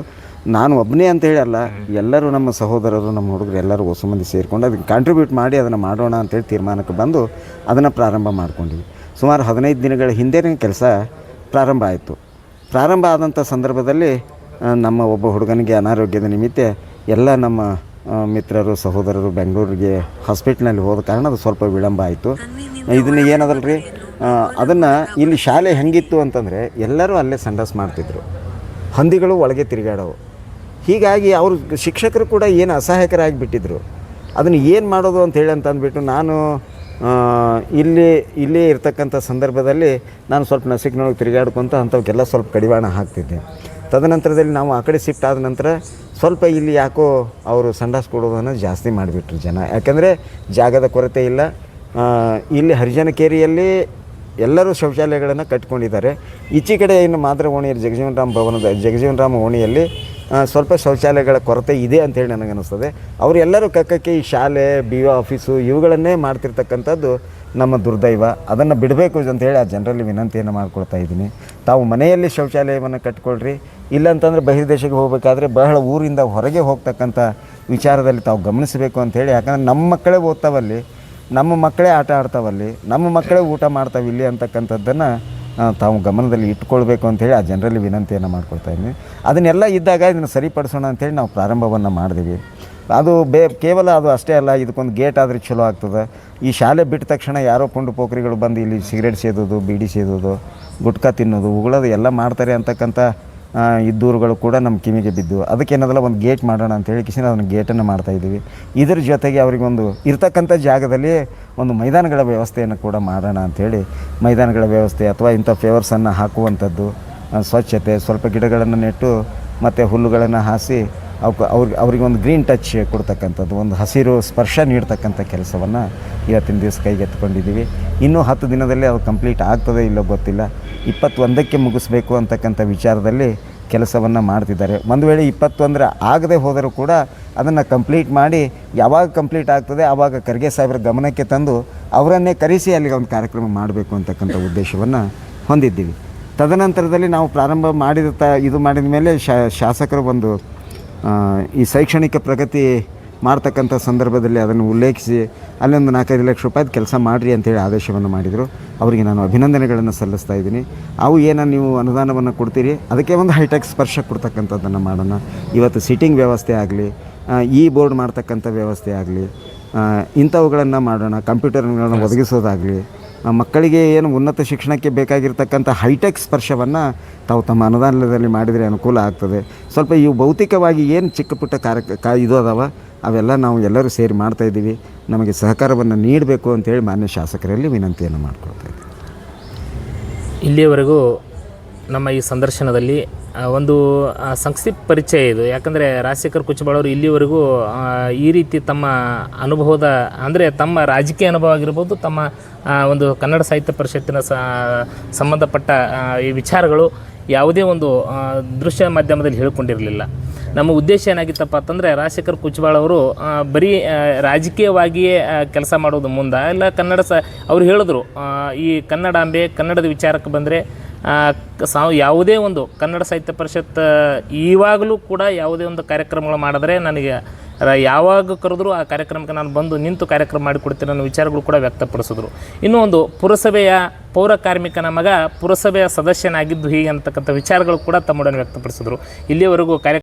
ನಾನು ಒಬ್ಬನೇ ಅಂತೇಳಿ ಅಲ್ಲ ಎಲ್ಲರೂ ನಮ್ಮ ಸಹೋದರರು ನಮ್ಮ ಹುಡುಗರು ಎಲ್ಲರೂ ಹೊಸ ಮಂದಿ ಸೇರಿಕೊಂಡು ಅದಕ್ಕೆ ಕಾಂಟ್ರಿಬ್ಯೂಟ್ ಮಾಡಿ ಅದನ್ನು ಮಾಡೋಣ ಅಂತೇಳಿ ತೀರ್ಮಾನಕ್ಕೆ ಬಂದು ಅದನ್ನು ಪ್ರಾರಂಭ ಮಾಡ್ಕೊಂಡ್ವಿ ಸುಮಾರು ಹದಿನೈದು ದಿನಗಳ ಹಿಂದೆನೇ ಕೆಲಸ ಪ್ರಾರಂಭ ಆಯಿತು. ಪ್ರಾರಂಭ ಆದಂಥ ಸಂದರ್ಭದಲ್ಲಿ ನಮ್ಮ ಒಬ್ಬ ಹುಡುಗನಿಗೆ ಅನಾರೋಗ್ಯದ ನಿಮಿತ್ತ ಎಲ್ಲ ನಮ್ಮ ಮಿತ್ರರು ಸಹೋದರರು ಬೆಂಗಳೂರಿಗೆ ಹಾಸ್ಪಿಟ್ಲ್ನಲ್ಲಿ ಹೋದ ಕಾರಣ ಅದು ಸ್ವಲ್ಪ ವಿಳಂಬ ಆಯಿತು. ಇದನ್ನು ಏನದಲ್ರಿ ಅದನ್ನು ಇಲ್ಲಿ ಶಾಲೆ ಹೆಂಗಿತ್ತು ಅಂತಂದರೆ ಎಲ್ಲರೂ ಅಲ್ಲೇ ಸಂಡಾಸ್ ಮಾಡ್ತಿದ್ರು. ಹಂದಿಗಳು ಒಳಗೆ ತಿರುಗಾಡವು. ಹೀಗಾಗಿ ಅವರು ಶಿಕ್ಷಕರು ಕೂಡ ಏನು ಅಸಹಾಯಕರಾಗಿಬಿಟ್ಟಿದ್ರು. ಅದನ್ನು ಏನು ಮಾಡೋದು ಅಂತ ಹೇಳಿ ಅಂತ ಅಂದ್ಬಿಟ್ಟು ನಾನು ಇಲ್ಲಿ, ಇಲ್ಲೇ ಇರ್ತಕ್ಕಂಥ ಸಂದರ್ಭದಲ್ಲಿ ನಾನು ಸ್ವಲ್ಪ ನಸಿಕ್ನೊಳಗೆ ತಿರುಗಾಡ್ಕೊತ ಅಂಥವಕ್ಕೆಲ್ಲ ಸ್ವಲ್ಪ ಕಡಿವಾಣ ಹಾಕ್ತಿದ್ದೆ. ತದನಂತರದಲ್ಲಿ ನಾವು ಆ ಕಡೆ ಶಿಫ್ಟ್ ಆದ ನಂತರ ಸ್ವಲ್ಪ ಇಲ್ಲಿ ಯಾಕೋ ಅವರು ಸಂಡಾಸ್ ಕೊಡೋದನ್ನು ಜಾಸ್ತಿ ಮಾಡಿಬಿಟ್ರು ಜನ. ಯಾಕಂದರೆ ಜಾಗದ ಕೊರತೆ ಇಲ್ಲ. ಇಲ್ಲಿ ಹರಿಜನಕೇರಿಯಲ್ಲಿ ಎಲ್ಲರೂ ಶೌಚಾಲಯಗಳನ್ನು ಕಟ್ಕೊಂಡಿದ್ದಾರೆ. ಈಚೆ ಕಡೆ ಇನ್ನು ಮಾತ್ರ ಓಣಿಯಲ್ಲಿ ಜಗಜೀವನ್ ರಾಮ್ ಭವನದ ಜಗಜೀವನ್ ರಾಮ ಓಣಿಯಲ್ಲಿ ಸ್ವಲ್ಪ ಶೌಚಾಲಯಗಳ ಕೊರತೆ ಇದೆ ಅಂತೇಳಿ ನನಗನ್ನಿಸ್ತದೆ. ಅವರೆಲ್ಲರೂ ಕಕ್ಕಕ್ಕೆ ಈ ಶಾಲೆ, ಬಿ ಒ ಆಫೀಸು ಇವುಗಳನ್ನೇ ಮಾಡ್ತಿರ್ತಕ್ಕಂಥದ್ದು ನಮ್ಮ ದುರ್ದೈವ. ಅದನ್ನು ಬಿಡಬೇಕು ಅಂತೇಳಿ ಆ ಜನರಲ್ಲಿ ವಿನಂತಿಯನ್ನು ಮಾಡ್ಕೊಳ್ತಾ ಇದ್ದೀನಿ. ತಾವು ಮನೆಯಲ್ಲಿ ಶೌಚಾಲಯವನ್ನು ಕಟ್ಕೊಳ್ರಿ. ಇಲ್ಲಂತಂದರೆ ಬಹಿರ್ದೇಶಕ್ಕೆ ಹೋಗಬೇಕಾದ್ರೆ ಬಹಳ ಊರಿಂದ ಹೊರಗೆ ಹೋಗ್ತಕ್ಕಂಥ ವಿಚಾರದಲ್ಲಿ ತಾವು ಗಮನಿಸಬೇಕು ಅಂತೇಳಿ. ಯಾಕಂದ್ರೆ ನಮ್ಮ ಮಕ್ಕಳೇ ಓದ್ತಾವಲ್ಲಿ ನಮ್ಮ ಮಕ್ಕಳೇ ಆಟ ಆಡ್ತಾವಲ್ಲಿ, ನಮ್ಮ ಮಕ್ಕಳೇ ಊಟ ಮಾಡ್ತಾವೆ ಇಲ್ಲಿ ಅಂತಕ್ಕಂಥದ್ದನ್ನು ತಾವು ಗಮನದಲ್ಲಿ ಇಟ್ಕೊಳ್ಬೇಕು ಅಂತೇಳಿ ಆ ಜನರಲ್ಲಿ ವಿನಂತಿಯನ್ನು ಮಾಡ್ಕೊಳ್ತಾ ಇದ್ದೀನಿ ಅದನ್ನೆಲ್ಲ ಇದ್ದಾಗ ಇದನ್ನು ಸರಿಪಡಿಸೋಣ ಅಂತೇಳಿ ನಾವು ಪ್ರಾರಂಭವನ್ನು ಮಾಡಿದ್ವಿ. ಅದು ಬೇ, ಕೇವಲ ಅದು ಅಷ್ಟೇ ಅಲ್ಲ, ಇದಕ್ಕೊಂದು ಗೇಟ್ ಆದರೆ ಚಲೋ ಆಗ್ತದೆ. ಈ ಶಾಲೆ ಬಿಟ್ಟ ತಕ್ಷಣ ಯಾರೋ ಪುಂಡು ಪೋಖ್ರಿಗಳು ಬಂದು ಇಲ್ಲಿ ಸಿಗರೇಟ್ ಸೇದೋದು, ಬೀಡಿ ಸೇದೋದು, ಗುಟ್ಕಾ ತಿನ್ನೋದು, ಉಗುಳೋದು ಎಲ್ಲ ಮಾಡ್ತಾರೆ ಅಂತಕ್ಕಂಥ ಈ ದೂರುಗಳು ಕೂಡ ನಮ್ಮ ಕಿವಿಗೆ ಬಿದ್ದು. ಅದಕ್ಕೆ ಏನದಲ್ಲ ಒಂದು ಗೇಟ್ ಮಾಡೋಣ ಅಂತ ಹೇಳಿ ಕಿಶನ್ ಅದನ್ನು ಗೇಟನ್ನು ಮಾಡ್ತಾಯಿದ್ದೀವಿ ಇದರ ಜೊತೆಗೆ ಅವರಿಗೊಂದು ಇರ್ತಕ್ಕಂಥ ಜಾಗದಲ್ಲಿ ಒಂದು ಮೈದಾನಗಳ ವ್ಯವಸ್ಥೆಯನ್ನು ಕೂಡ ಮಾಡೋಣ ಅಂಥೇಳಿ ಮೈದಾನಗಳ ವ್ಯವಸ್ಥೆ ಅಥವಾ ಇಂಥ ಫೇವರ್ಸನ್ನು ಹಾಕುವಂಥದ್ದು ಸ್ವಚ್ಛತೆ, ಸ್ವಲ್ಪ ಗಿಡಗಳನ್ನು ನೆಟ್ಟು ಮತ್ತು ಹುಲ್ಲುಗಳನ್ನು ಹಾಸಿ ಅವಕ್ಕೆ ಅವ್ರಿಗೆ ಅವ್ರಿಗೆ ಒಂದು ಗ್ರೀನ್ ಟಚ್ ಕೊಡ್ತಕ್ಕಂಥದ್ದು, ಒಂದು ಹಸಿರು ಸ್ಪರ್ಶ ನೀಡ್ತಕ್ಕಂಥ ಕೆಲಸವನ್ನು ಇವತ್ತಿನ ದಿವಸ ಕೈಗೆತ್ತಿಕೊಂಡಿದ್ದೀವಿ. ಇನ್ನೂ ಹತ್ತು ದಿನದಲ್ಲಿ ಅದು ಕಂಪ್ಲೀಟ್ ಆಗ್ತದೆ ಇಲ್ಲೋ ಗೊತ್ತಿಲ್ಲ. ಇಪ್ಪತ್ತೊಂದಕ್ಕೆ ಮುಗಿಸ್ಬೇಕು ಅಂತಕ್ಕಂಥ ವಿಚಾರದಲ್ಲಿ ಕೆಲಸವನ್ನು ಮಾಡ್ತಿದ್ದಾರೆ. ಒಂದು ವೇಳೆ ಇಪ್ಪತ್ತೊಂದರ ಆಗದೆ ಹೋದರೂ ಕೂಡ ಅದನ್ನು ಕಂಪ್ಲೀಟ್ ಮಾಡಿ ಯಾವಾಗ ಕಂಪ್ಲೀಟ್ ಆಗ್ತದೆ ಆವಾಗ ಖರ್ಗೆ ಸಾಹೇಬ್ರ ಗಮನಕ್ಕೆ ತಂದು ಅವರನ್ನೇ ಕರೆಸಿ ಅಲ್ಲಿಗೆ ಒಂದು ಕಾರ್ಯಕ್ರಮ ಮಾಡಬೇಕು ಅಂತಕ್ಕಂಥ ಉದ್ದೇಶವನ್ನು ಹೊಂದಿದ್ದೀವಿ. ತದನಂತರದಲ್ಲಿ ನಾವು ಪ್ರಾರಂಭ ಮಾಡಿದ ತ ಇದು ಮಾಡಿದ ಮೇಲೆ ಶಾಸಕರು ಒಂದು ಈ ಶೈಕ್ಷಣಿಕ ಪ್ರಗತಿ ಮಾಡ್ತಕ್ಕಂಥ ಸಂದರ್ಭದಲ್ಲಿ ಅದನ್ನು ಉಲ್ಲೇಖಿಸಿ ಅಲ್ಲೊಂದು ನಾಲ್ಕೈದು ಲಕ್ಷ ರೂಪಾಯಿ ಕೆಲಸ ಮಾಡಿರಿ ಅಂತೇಳಿ ಆದೇಶವನ್ನು ಮಾಡಿದರು. ಅವರಿಗೆ ನಾನು ಅಭಿನಂದನೆಗಳನ್ನು ಸಲ್ಲಿಸ್ತಾ ಇದ್ದೀನಿ. ಅವು ಏನೋ ನೀವು ಅನುದಾನವನ್ನು ಕೊಡ್ತೀರಿ? ಅದಕ್ಕೆ ಒಂದು ಹೈಟೆಕ್ ಸ್ಪರ್ಶ ಕೊಡ್ತಕ್ಕಂಥದ್ದನ್ನು ಮಾಡೋಣ. ಇವತ್ತು ಸಿಟ್ಟಿಂಗ್ ವ್ಯವಸ್ಥೆ ಆಗಲಿ ಈ ಬೋರ್ಡ್ ಮಾಡ್ತಕ್ಕಂಥ ವ್ಯವಸ್ಥೆ ಆಗಲಿ ಇಂಥವುಗಳನ್ನು ಮಾಡೋಣ, ಕಂಪ್ಯೂಟರ್ಗಳನ್ನು ಒದಗಿಸೋದಾಗಲಿ ಮಕ್ಕಳಿಗೆ ಏನು ಉನ್ನತ ಶಿಕ್ಷಣಕ್ಕೆ ಬೇಕಾಗಿರ್ತಕ್ಕಂಥ ಹೈಟೆಕ್ ಸ್ಪರ್ಶವನ್ನು ತಾವು ತಮ್ಮ ಅನುದಾನದಲ್ಲಿ ಮಾಡಿದರೆ ಅನುಕೂಲ ಆಗ್ತದೆ. ಸ್ವಲ್ಪ ಇವು ಭೌತಿಕವಾಗಿ ಏನು ಚಿಕ್ಕ ಪುಟ್ಟ ಕಾರ್ಯ ಕಾ, ಇದು ಅದಾವ, ಅವೆಲ್ಲ ನಾವು ಎಲ್ಲರೂ ಸೇರಿ ಮಾಡ್ತಾಯಿದ್ದೀವಿ ನಮಗೆ ಸಹಕಾರವನ್ನು ನೀಡಬೇಕು ಅಂತೇಳಿ ಮಾನ್ಯ ಶಾಸಕರಲ್ಲಿ ವಿನಂತಿಯನ್ನು ಮಾಡ್ಕೊಳ್ತಾ ಇಲ್ಲಿಯವರೆಗೂ ನಮ್ಮ ಈ ಸಂದರ್ಶನದಲ್ಲಿ ಒಂದು ಸಂಕ್ಷಿಪ್ತ ಪರಿಚಯ ಇದು. ಯಾಕಂದರೆ ರಾಜಶೇಖರ್ ಕುಚ್ಚಬಾಳವರು ಇಲ್ಲಿವರೆಗೂ ಈ ರೀತಿ ತಮ್ಮ ಅನುಭವದ, ಅಂದರೆ ತಮ್ಮ ರಾಜಕೀಯ ಅನುಭವ ಆಗಿರ್ಬೋದು, ತಮ್ಮ ಒಂದು ಕನ್ನಡ ಸಾಹಿತ್ಯ ಪರಿಷತ್ತಿನ ಸಂಬಂಧಪಟ್ಟ ಈ ವಿಚಾರಗಳು ಯಾವುದೇ ಒಂದು ದೃಶ್ಯ ಮಾಧ್ಯಮದಲ್ಲಿ ಹೇಳಿಕೊಂಡಿರಲಿಲ್ಲ. ನಮ್ಮ ಉದ್ದೇಶ ಏನಾಗಿತ್ತಪ್ಪ ಅಂತಂದರೆ, ರಾಜಶೇಖರ್ ಅವರು ಬರೀ ರಾಜಕೀಯವಾಗಿಯೇ ಕೆಲಸ ಮಾಡೋದು ಮುಂದೆ. ಇಲ್ಲ, ಕನ್ನಡ ಸ, ಅವ್ರು ಹೇಳಿದ್ರು ಈ ಕನ್ನಡಾಂಬೆ ಕನ್ನಡದ ವಿಚಾರಕ್ಕೆ ಬಂದರೆ ಸಾವು ಯಾವುದೇ ಒಂದು ಕನ್ನಡ ಸಾಹಿತ್ಯ ಪರಿಷತ್ ಈವಾಗಲೂ ಕೂಡ ಯಾವುದೇ ಒಂದು ಕಾರ್ಯಕ್ರಮಗಳು ಮಾಡಿದ್ರೆ ನನಗೆ ಯಾವಾಗ ಕರೆದ್ರು ಆ ಕಾರ್ಯಕ್ರಮಕ್ಕೆ ನಾನು ಬಂದು ನಿಂತು ಕಾರ್ಯಕ್ರಮ ಮಾಡಿಕೊಡ್ತೀನಿ ಅನ್ನೋ ವಿಚಾರಗಳು ಕೂಡ ವ್ಯಕ್ತಪಡಿಸಿದ್ರು. ಇನ್ನೂ ಒಂದು ಪುರಸಭೆಯ ಪೌರ ಕಾರ್ಮಿಕನ ಮಗ ಪುರಸಭೆಯ ಸದಸ್ಯನಾಗಿದ್ದು ಹೀಗೆ ಅಂತಕ್ಕಂಥ ವಿಚಾರಗಳು ಕೂಡ ತಮ್ಮೊಡನೆ ವ್ಯಕ್ತಪಡಿಸಿದ್ರು. ಇಲ್ಲಿಯವರೆಗೂ ಕಾರ್ಯ